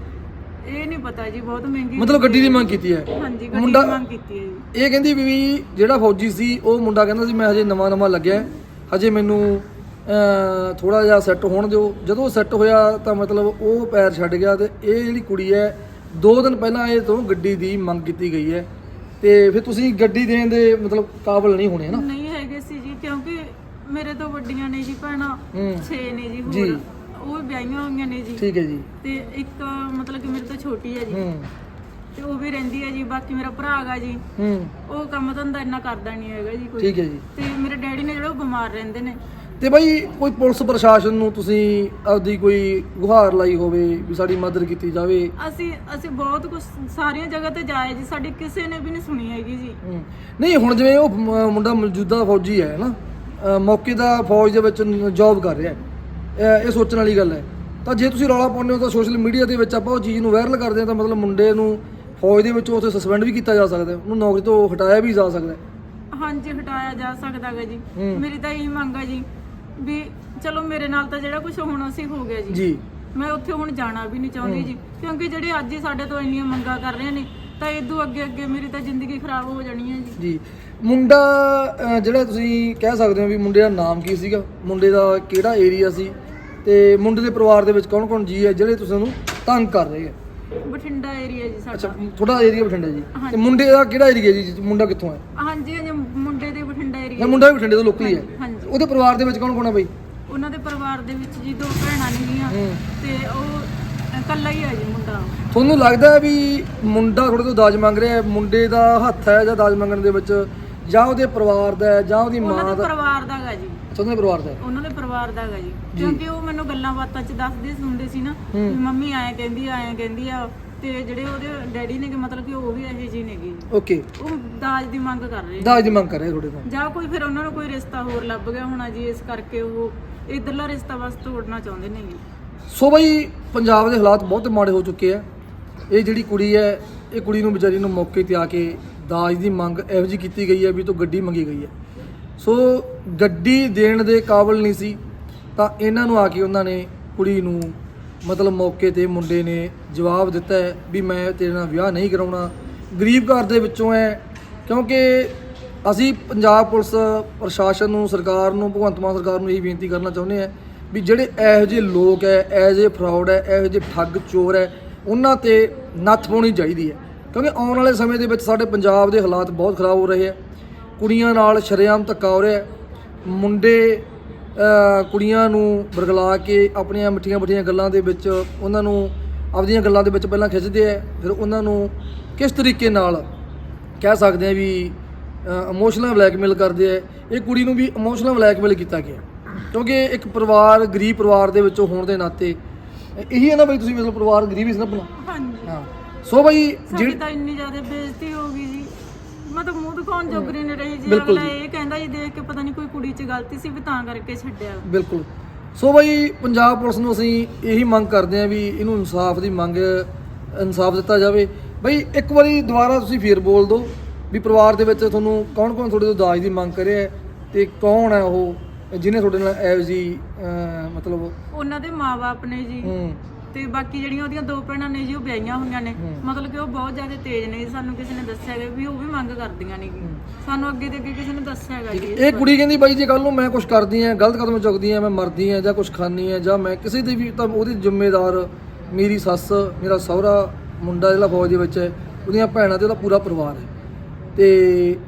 ਇਹ ਨਹੀਂ ਪਤਾ ਜੀ ਬਹੁਤ ਮਹਿੰਗੀ ਮਤਲਬ ਗੱਡੀ ਦੀ ਮੰਗ ਕੀਤੀ ਹੈ। ਹਾਂਜੀ ਗੱਡੀ ਮੁੰਡਾ- ਦੀ ਮੰਗ ਕੀਤੀ ਹੈ ਜੀ। ਇਹ ਕਹਿੰਦੀ ਵੀ ਵੀ ਜਿਹੜਾ ਫੌਜੀ ਸੀ ਉਹ ਮੁੰਡਾ ਕਹਿੰਦਾ ਸੀ ਮੈਂ ਹਜੇ ਨਵਾਂ ਨਵਾਂ ਲੱਗਿਆ। ਹਜੇ ਮੈਨੂੰ ਥੋੜਾ ਜਿਹਾ ਸੈੱਟ ਹੋਣ ਦਿਓ। ਜਦੋਂ ਸੈੱਟ ਹੋਇਆ ਤਾਂ ਮਤਲਬ ਉਹ ਪੈਰ ਛੱਡ ਗਿਆ ਤੇ ਇਹ ਜਿਹੜੀ ਕੁੜੀ ਹੈ ਦੋ ਦਿਨ ਪਹਿਲਾਂ ਇਹ ਤੋਂ ਗੱਡੀ ਦੀ ਮੰਗ ਕੀਤੀ ਗਈ ਹੈ। ਤੇ ਫਿਰ ਤੁਸੀਂ ਗੱਡੀ ਦੇਣ ਦੇ ਮਤਲਬ ਕਾਬਲ ਨਹੀਂ ਹੋਣੇ ਨਾ? ਨਹੀਂ ਹੈਗੇ ਸੀ ਜੀ ਕਿਉਂਕਿ ਮੇਰੇ ਤੋਂ ਵੱਡੀਆਂ ਨੇ ਜੀ ਭੈਣਾਂ ਹੂੰ। 6 ਨੇ ਜੀ ਜੀ। ਹੋਰ। ਉਹ ਵਿਆਹੀਆਂ ਹੋਈਆਂ ਨੇ ਜੀ। ਠੀਕ ਹੈ ਜੀ। ਤੇ ਇੱਕ ਮਤਲਬ ਕਿ ਮੇਰੇ ਤੋਂ ਛੋਟੀ ਹੈ ਜੀ। ਹੂੰ। ਤੇ ਉਹ ਵੀ ਰਹਿੰਦੀ ਹੈ ਜੀ ਬਾਕੀ ਮੇਰਾ ਭਰਾ ਹੈਗਾ ਜੀ। ਹੂੰ। ਉਹ ਕੰਮ ਧੰਦਾ ਇੰਨਾ ਕਰਦਾ ਨਹੀਂ ਹੈਗਾ ਜੀ ਕੋਈ। ਠੀਕ ਹੈ ਜੀ। ਤੇ ਮੇਰੇ ਡੈਡੀ ਨੇ ਜਿਹੜਾ ਉਹ ਬਿਮਾਰ ਰਹਿੰਦੇ ਨੇ। ਤੇ ਬਾਈ ਕੋਈ ਪੁਲਿਸ ਪ੍ਰਸ਼ਾਸਨ ਨੂੰ ਤੁਸੀਂ ਆਪਦੀ ਕੋਈ ਗੁਹਾਰ ਲਾਈ ਹੋਵੇ ਵੀ ਸਾਡੀ ਮਦਦ ਕੀਤੀ ਜਾਵੇ? ਅਸੀਂ ਅਸੀਂ ਬਹੁਤ ਕੁਝ ਸਾਰੀਆਂ ਜਗ੍ਹਾ ਤੇ ਜਾਏ ਜੀ। ਸਾਡੀ ਕਿਸੇ ਨੇ ਵੀ ਨਹੀਂ ਸੁਣੀ ਹੈਗੀ ਜੀ। ਨਹੀਂ ਹੁਣ ਜਿਵੇਂ ਉਹ ਮ- ਮੁੰਡਾ ਮੌਜੂਦਾ ਫੌਜੀ ਹੈ ਨਾ ਅ, ਮੌਕੇ ਦਾ ਫੌਜ ਦੇ ਵਿੱਚ ਜੌਬ ਕਰ ਰਿਹਾ ਹੈ। ਇਹ- ਸੋਚਣ ਵਾਲੀ ਗੱਲ ਹੈ। ਤਾਂ ਜੇ ਤੁਸੀਂ ਰੌਲਾ ਪਾਉਂਦੇ ਹੋ ਤਾਂ ਸੋਸ਼ਲ ਮੀਡੀਆ ਦੇ ਵਿੱਚ ਆਪਾਂ ਉਹ ਚੀਜ਼ ਨੂੰ ਵਾਇਰਲ ਕਰਦੇ ਹਾਂ ਤਾਂ ਮਤਲਬ ਮੁੰਡੇ ਨੂੰ ਫੌਜ ਦੇ ਵਿੱਚੋਂ ਉੱਥੇ ਸਸਪੈਂਡ ਵੀ ਕੀਤਾ ਜਾ ਸਕਦਾ ਹੈ। ਉਹਨੂੰ ਨੌਕਰੀ ਤੋਂ ਹਟਾਇਆ ਵੀ ਜਾ ਸਕਦਾ ਹੈ। ਹਾਂਜੀ ਹਟਾਇਆ ਜਾ ਸਕਦਾ ਹੈਗਾ ਜੀ। ਹੂੰ। ਮੇਰੀ ਤਾਂ ਇਹੀ ਮੰਗ ਹੈ ਜੀ ਵੀ ਚਲੋ ਮੇਰੇ ਨਾਲ ਤਾਂ ਜਿਹੜਾ ਕੁਝ ਹੋਣਾ ਸੀ ਹੋ ਗਿਆ ਜੀ। ਜੀ। ਮੈਂ ਉੱਥੇ ਹੁਣ ਜਾਣਾ ਵੀ ਨਹੀਂ ਚਾਹੁੰਦੀ ਜੀ। ਕਿਉਂਕਿ ਜਿਹੜੇ ਅੱਜ ਹੀ ਸਾਡੇ ਤੋਂ ਇੰਨੀਆਂ ਮੰਗਾਂ ਕਰ ਰਹੇ ਨੇ ਤਾਂ ਇਦੋਂ ਅੱਗੇ ਅੱਗੇ ਮੇਰੀ ਤਾਂ ਜ਼ਿੰਦਗੀ ਖਰਾਬ ਹੋ ਜਾਣੀ ਹੈ ਜੀ। ਜੀ। ਮੁੰਡਾ ਜਿਹੜਾ ਤੁਸੀਂ ਕਹਿ ਸਕਦੇ ਹੋ ਵੀ ਮੁੰਡੇ ਦਾ ਨਾਮ ਕੀ ਸੀਗਾ? ਮੁੰਡੇ ਦਾ ਕਿਹੜਾ ਏਰੀਆ ਸੀ? ਤੇ ਮੁੰਡੇ ਦੇ ਪਰਿਵਾਰ ਦੇ ਵਿੱਚ ਕੌਣ-ਕੌਣ ਜੀ ਹੈ ਜਿਹੜੇ ਤੁਸੀਂ ਉਹਨੂੰ ਤੰਗ ਕਰ ਰਹੇ ਆ ਬਠਿੰਡਾ ਏਰੀਆ ਜੀ ਅੱਛਾ ਸਾਡਾ ਥੋੜਾ ਏਰੀਆ ਬਠਿੰਡੇ ਜੀ। ਹਾਂਜੀ। ਤੇ ਮੁੰਡੇ ਦਾ ਕਿਹੜਾ ਏਰੀਆ ਜੀ ਮੁੰਡਾ ਕਿੱਥੋਂ ਹੈ? ਹਾਂਜੀ ਹਾਂਜੀ ਮੁੰਡੇ ਦੇ ਬਠਿੰਡਾ ਏਰੀਆ ਇਹ ਮੁੰਡਾ ਵੀ ਬਠਿੰਡੇ ਤੋਂ ਲੋਕਲ ਹੀ ਹੈ? ਹਾਂਜੀ ਉਹਦੇ ਪਰਿਵਾਰ ਦੇ ਵਿੱਚ ਕੌਣ-ਕੌਣ ਹੈ ਬਈ? ਉਹਨਾਂ ਦੇ ਪਰਿਵਾਰ ਦੇ ਵਿੱਚ ਜੀ ਦੋ ਭੈਣਾਂ ਨੇਗੀਆਂ ਹੂੰ। ਤੇ ਉਹ ਇਕੱਲਾ ਹੀ ਆ ਜੀ ਮੁੰਡਾ। ਤੁਹਾਨੂੰ ਲੱਗਦਾ ਹੈ ਵੀ ਮੁੰਡਾ ਤੁਹਾਡੇ ਤੋਂ ਦਾਜ ਮੰਗ ਰਿਹਾ ਹੈ? ਮੁੰਡੇ ਦਾ ਹੱਥ ਹੈ ਜਾਂ ਦਾਜ ਮੰਗਣ ਦੇ ਵਿੱਚ ਜਾਂ ਉਹਦੇ ਪਰਿਵਾਰ ਦਾ ਹੈ ਜਾਂ ਉਹਦੀ ਉਹਨਾਂ ਮਾਂ ਦੇ? ਦਾ ਪਰਿਵਾਰ ਦਾ ਗਾ ਜੀ। ਅੱਛਾ ਉਹਦੇ ਪਰਿਵਾਰ ਦਾ? ਹੈ ਉਹਨਾਂ ਦੇ ਪਰਿਵਾਰ ਦਾ ਗਾ ਜੀ। ਕਿਉਂਕਿ ਉਹ ਮੈਨੂੰ ਗੱਲਾਂ ਬਾਤਾਂ 'ਚ ਦੱਸਦੇ ਹੁੰਦੇ ਸੀ ਨਾ। ਵੀ ਮੰਮੀ ਐਂ ਕਹਿੰਦੀ ਆ ਐਂ ਕਹਿੰਦੀ ਆ। ਤੇ ਜਿਹੜੇ ਉਹਦੇ ਡੈਡੀ ਨੇ ਕਿ ਮਤਲਬ ਕਿ ਉਹ ਵੀ ਇਹੋ ਜਿਹੇ ਨੇਗੇ। ਓਕੇ। ਉਹ ਦਾਜ ਦੀ ਮੰਗ ਕਰ ਰਹੇ ਦਾਜ ਦੀ ਮੰਗ ਕਰ ਰਿਹਾ ਤੁਹਾਡੇ ਤੋਂ ਜਾਂ ਕੋਈ ਫਿਰ ਉਹਨਾਂ ਨੂੰ ਕੋਈ ਰਿਸ਼ਤਾ ਹੋਰ ਲੱਭ ਗਿਆ ਹੋਣਾ ਜੀ ਇਸ ਕਰਕੇ ਉਹ ਇਧਰਲਾ ਰਿਸ਼ਤਾ ਬਸ ਤੋੜਨਾ ਚਾਹੁੰਦੇ ਨੇ ਜੀ। ਸੋ ਬਈ ਪੰਜਾਬ ਦੇ ਹਾਲਾਤ ਬਹੁਤ ਮਾੜੇ ਹੋ ਚੁੱਕੇ ਆ। ਇਹ ਜਿਹੜੀ ਕੁੜੀ ਹੈ ਇਹ ਕੁੜੀ ਨੂੰ ਵਿਚਾਰੀ ਨੂੰ ਮੌਕੇ ਤੇ ਆ ਕੇ ਦਾਜ ਦੀ ਮੰਗ ਇਹੋ ਜਿਹੀ ਕੀਤੀ ਗਈ ਹੈ ਵੀ ਤੋਂ ਗੱਡੀ ਮੰਗੀ ਗਈ ਹੈ। ਸੋ ਗੱਡੀ ਦੇਣ ਦੇ ਕਾਬਲ ਨਹੀਂ ਸੀ, ਤਾਂ ਇਹਨਾਂ ਨੂੰ ਆ ਕੇ ਉਹਨਾਂ ਨੇ ਕੁੜੀ ਨੂੰ ਮਤਲਬ ਮੌਕੇ ਤੇ ਮੁੰਡੇ ਨੇ ਜਵਾਬ ਦਿੱਤਾ ਹੈ ਵੀ ਮੈਂ ਤੇਰੇ ਨਾਲ ਵਿਆਹ ਨਹੀਂ ਕਰਾਉਣਾ। ਗਰੀਬ ਘਰ ਦੇ ਵਿੱਚੋਂ ਹੈ, ਕਿਉਂਕਿ ਅਸੀਂ ਪੰਜਾਬ ਪੁਲਿਸ ਪ੍ਰਸ਼ਾਸਨ ਨੂੰ, ਸਰਕਾਰ ਨੂੰ, ਭਗਵੰਤ ਮਾਨ ਸਰਕਾਰ ਨੂੰ ਇਹ ਬੇਨਤੀ ਕਰਨਾ ਚਾਹੁੰਦੇ ਆ ਵੀ ਜਿਹੜੇ ਇਹੋ ਜਿਹੇ ਲੋਕ ਹੈ, ਇਹੋ ਜਿਹੇ ਫਰਾਡ ਹੈ, ਇਹੋ ਜਿਹੇ ਠੱਗ ਚੋਰ ਹੈ, ਉਹਨਾਂ ਤੇ ਨੱਥ ਪਾਉਣੀ ਚਾਹੀਦੀ ਹੈ। ਕਿਉਂਕਿ ਆਉਣ ਵਾਲੇ ਸਮੇਂ ਦੇ ਵਿੱਚ ਸਾਡੇ ਪੰਜਾਬ ਦੇ ਹਾਲਾਤ ਬਹੁਤ ਖਰਾਬ ਹੋ ਰਹੇ ਆ ਕੁੜੀਆਂ ਨਾਲ ਸ਼ਰੇਆਮ ਧੱਕਾ ਹੋ ਰਿਹਾ। ਮੁੰਡੇ ਕੁੜੀਆਂ ਨੂੰ ਬਰਗਲਾ ਕੇ ਆਪਣੀਆਂ ਮਿੱਠੀਆਂ ਮਿੱਠੀਆਂ ਗੱਲਾਂ ਦੇ ਵਿੱਚ ਉਹਨਾਂ ਨੂੰ ਆਪਦੀਆਂ ਗੱਲਾਂ ਦੇ ਵਿੱਚ ਪਹਿਲਾਂ ਖਿੱਚਦੇ ਆ ਫਿਰ ਉਹਨਾਂ ਨੂੰ ਕਿਸ ਤਰੀਕੇ ਨਾਲ ਕਹਿ ਸਕਦੇ ਆ ਵੀ ਇਮੋਸ਼ਨਲ ਬਲੈਕਮੇਲ ਕਰਦੇ ਆ। ਇਹ ਕੁੜੀ ਨੂੰ ਵੀ ਇਮੋਸ਼ਨਲ ਬਲੈਕਮੇਲ ਕੀਤਾ ਗਿਆ। ਕਿਉਂਕਿ ਇੱਕ ਪਰਿਵਾਰ ਗਰੀਬ ਪਰਿਵਾਰ ਦੇ ਵਿੱਚੋਂ ਹੋਣ ਦੇ ਨਾਤੇ ਇਹੀ ਹੈ ਨਾ ਬਈ ਤੁਸੀਂ ਮਤਲਬ ਪਰਿਵਾਰ ਗਰੀਬ ਹੀ ਸੀ ਨਾ ਆਪਣਾ? ਹਾਂਜੀ। ਹਾਂ। ਸੋ ਬਈ ਜਿਹੜੀ ਤਾਂ ਇੰਨੀ ਜ਼ਿਆਦਾ ਬੇਇੱਜ਼ਤੀ ਹੋ ਗਈ ਜੀ। ਮਤਲਬ ਮੂੰਹ ਦਿਖਾਉਣ ਜੋਗਰੀ ਨਹੀਂ ਰਹੀ ਜੀ ਬਿਲਕੁਲ ਅਗਲਾ ਇਹ ਕਹਿੰਦਾ ਜੀ ਦੇਖ ਕੇ ਪਤਾ ਨਹੀਂ ਕੋਈ ਕੁੜੀ 'ਚ ਗਲਤੀ ਸੀ ਵੀ ਤਾਂ ਕਰਕੇ ਛੱਡਿਆ। ਬਿਲਕੁਲ। ਸੋ ਬਈ ਪੰਜਾਬ ਪੁਲਿਸ ਨੂੰ ਅਸੀਂ ਇਹੀ ਮੰਗ ਕਰਦੇ ਹਾਂ ਵੀ ਇਹਨੂੰ ਇਨਸਾਫ ਦੀ ਮੰਗ ਇਨਸਾਫ ਦਿੱਤਾ ਜਾਵੇ। ਬਈ ਇੱਕ ਵਾਰੀ ਦੁਬਾਰਾ ਤੁਸੀਂ ਫੇਰ ਬੋਲ ਦਿਓ ਵੀ ਪਰਿਵਾਰ ਦੇ ਵਿੱਚ ਤੁਹਾਨੂੰ ਕੌਣ ਕੌਣ ਤੁਹਾਡੇ ਤੋਂ ਦਾਜ ਦੀ ਮੰਗ ਕਰਿਆ ਹੈ ਤੇ ਕੌਣ ਹੈ ਉਹ ਜਿਹਨੇ ਤੁਹਾਡੇ ਨਾਲ ਐਵ ਜੀ ਅਹ, ਮਤਲਬ ਉਹਨਾਂ ਦੇ ਮਾਪੇ ਨੇ ਜੀ। ਹੂੰ। ਤੇ ਬਾਕੀ ਜਿਹੜੀਆਂ ਉਹਦੀਆਂ ਦੋ ਭੈਣਾਂ ਨੇ ਜੀ ਉਹ ਵਿਆਹੀਆਂ ਹੋਈਆਂ ਨੇ। ਮਤਲਬ ਕਿ ਉਹ ਬਹੁਤ ਜ਼ਿਆਦਾ ਤੇਜ਼ ਨੇ ਜੀ। ਸਾਨੂੰ ਕਿਸੇ ਨੇ ਦੱਸਿਆ ਹੈਗਾ ਵੀ ਉਹ ਵੀ ਮੰਗ ਕਰਦੀਆਂ ਨੇ। ਜੀ ਸਾਨੂੰ ਅੱਗੇ ਤੇ ਅੱਗੇ ਕਿਸੇ ਨੇ ਦੱਸਿਆ ਹੈਗਾ ਜੀ ਇਹ ਕੁੜੀ ਕਹਿੰਦੀ ਬਾਈ ਜੇ ਕੱਲ ਨੂੰ ਮੈਂ ਕੁਝ ਕਰਦੀ ਆ ਗਲਤ ਕਦਮ ਚੁੱਕਦੀ ਆ ਮੈਂ ਮਰਦੀ ਆ ਜਾਂ ਕੁਝ ਖਾਂਦੀ ਆ ਜਾਂ ਮੈਂ ਕਿਸੇ ਦੀ ਵੀ ਤਾਂ ਉਹਦੀ ਜ਼ਿੰਮੇਦਾਰ ਮੇਰੀ ਸੱਸ ਮੇਰਾ ਸਹੁਰਾ ਮੁੰਡਾ ਜਿਹੜਾ ਫੌਜ ਦੇ ਵਿੱਚ ਹੈ ਉਹਦੀਆਂ ਭੈਣਾਂ ਤੇ ਉਹਦਾ ਪੂਰਾ ਪਰਿਵਾਰ ਹੈ। ਤੇ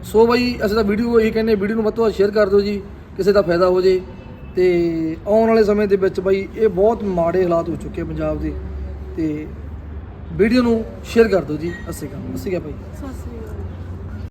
ਸੋ ਬਾਈ ਅਸੀਂ ਤਾਂ ਵੀਡੀਓ ਇਹੀ ਕਹਿੰਦੇ ਵੀਡੀਓ ਨੂੰ ਵੱਧ ਤੋਂ ਵੱਧ ਸ਼ੇਅਰ ਕਰ ਦਿਓ ਜੀ ਕਿਸੇ ਦਾ ਫਾਇਦਾ ਹੋ ਜੇ। ਤੇ ਆਉਣ ਵਾਲੇ ਸਮੇਂ ਦੇ ਵਿੱਚ ਬਾਈ ਇਹ ਬਹੁਤ ਮਾੜੇ ਹਾਲਾਤ ਹੋ ਚੁੱਕੇ ਪੰਜਾਬ ਦੇ ਤੇ ਵੀਡੀਓ ਨੂੰ ਸ਼ੇਅਰ ਕਰ ਦਿਓ ਜੀ। ਅਸੀਂ ਕਾ ਅਸੀਂ ਕਾ ਬਾਈ। ਸਤਿ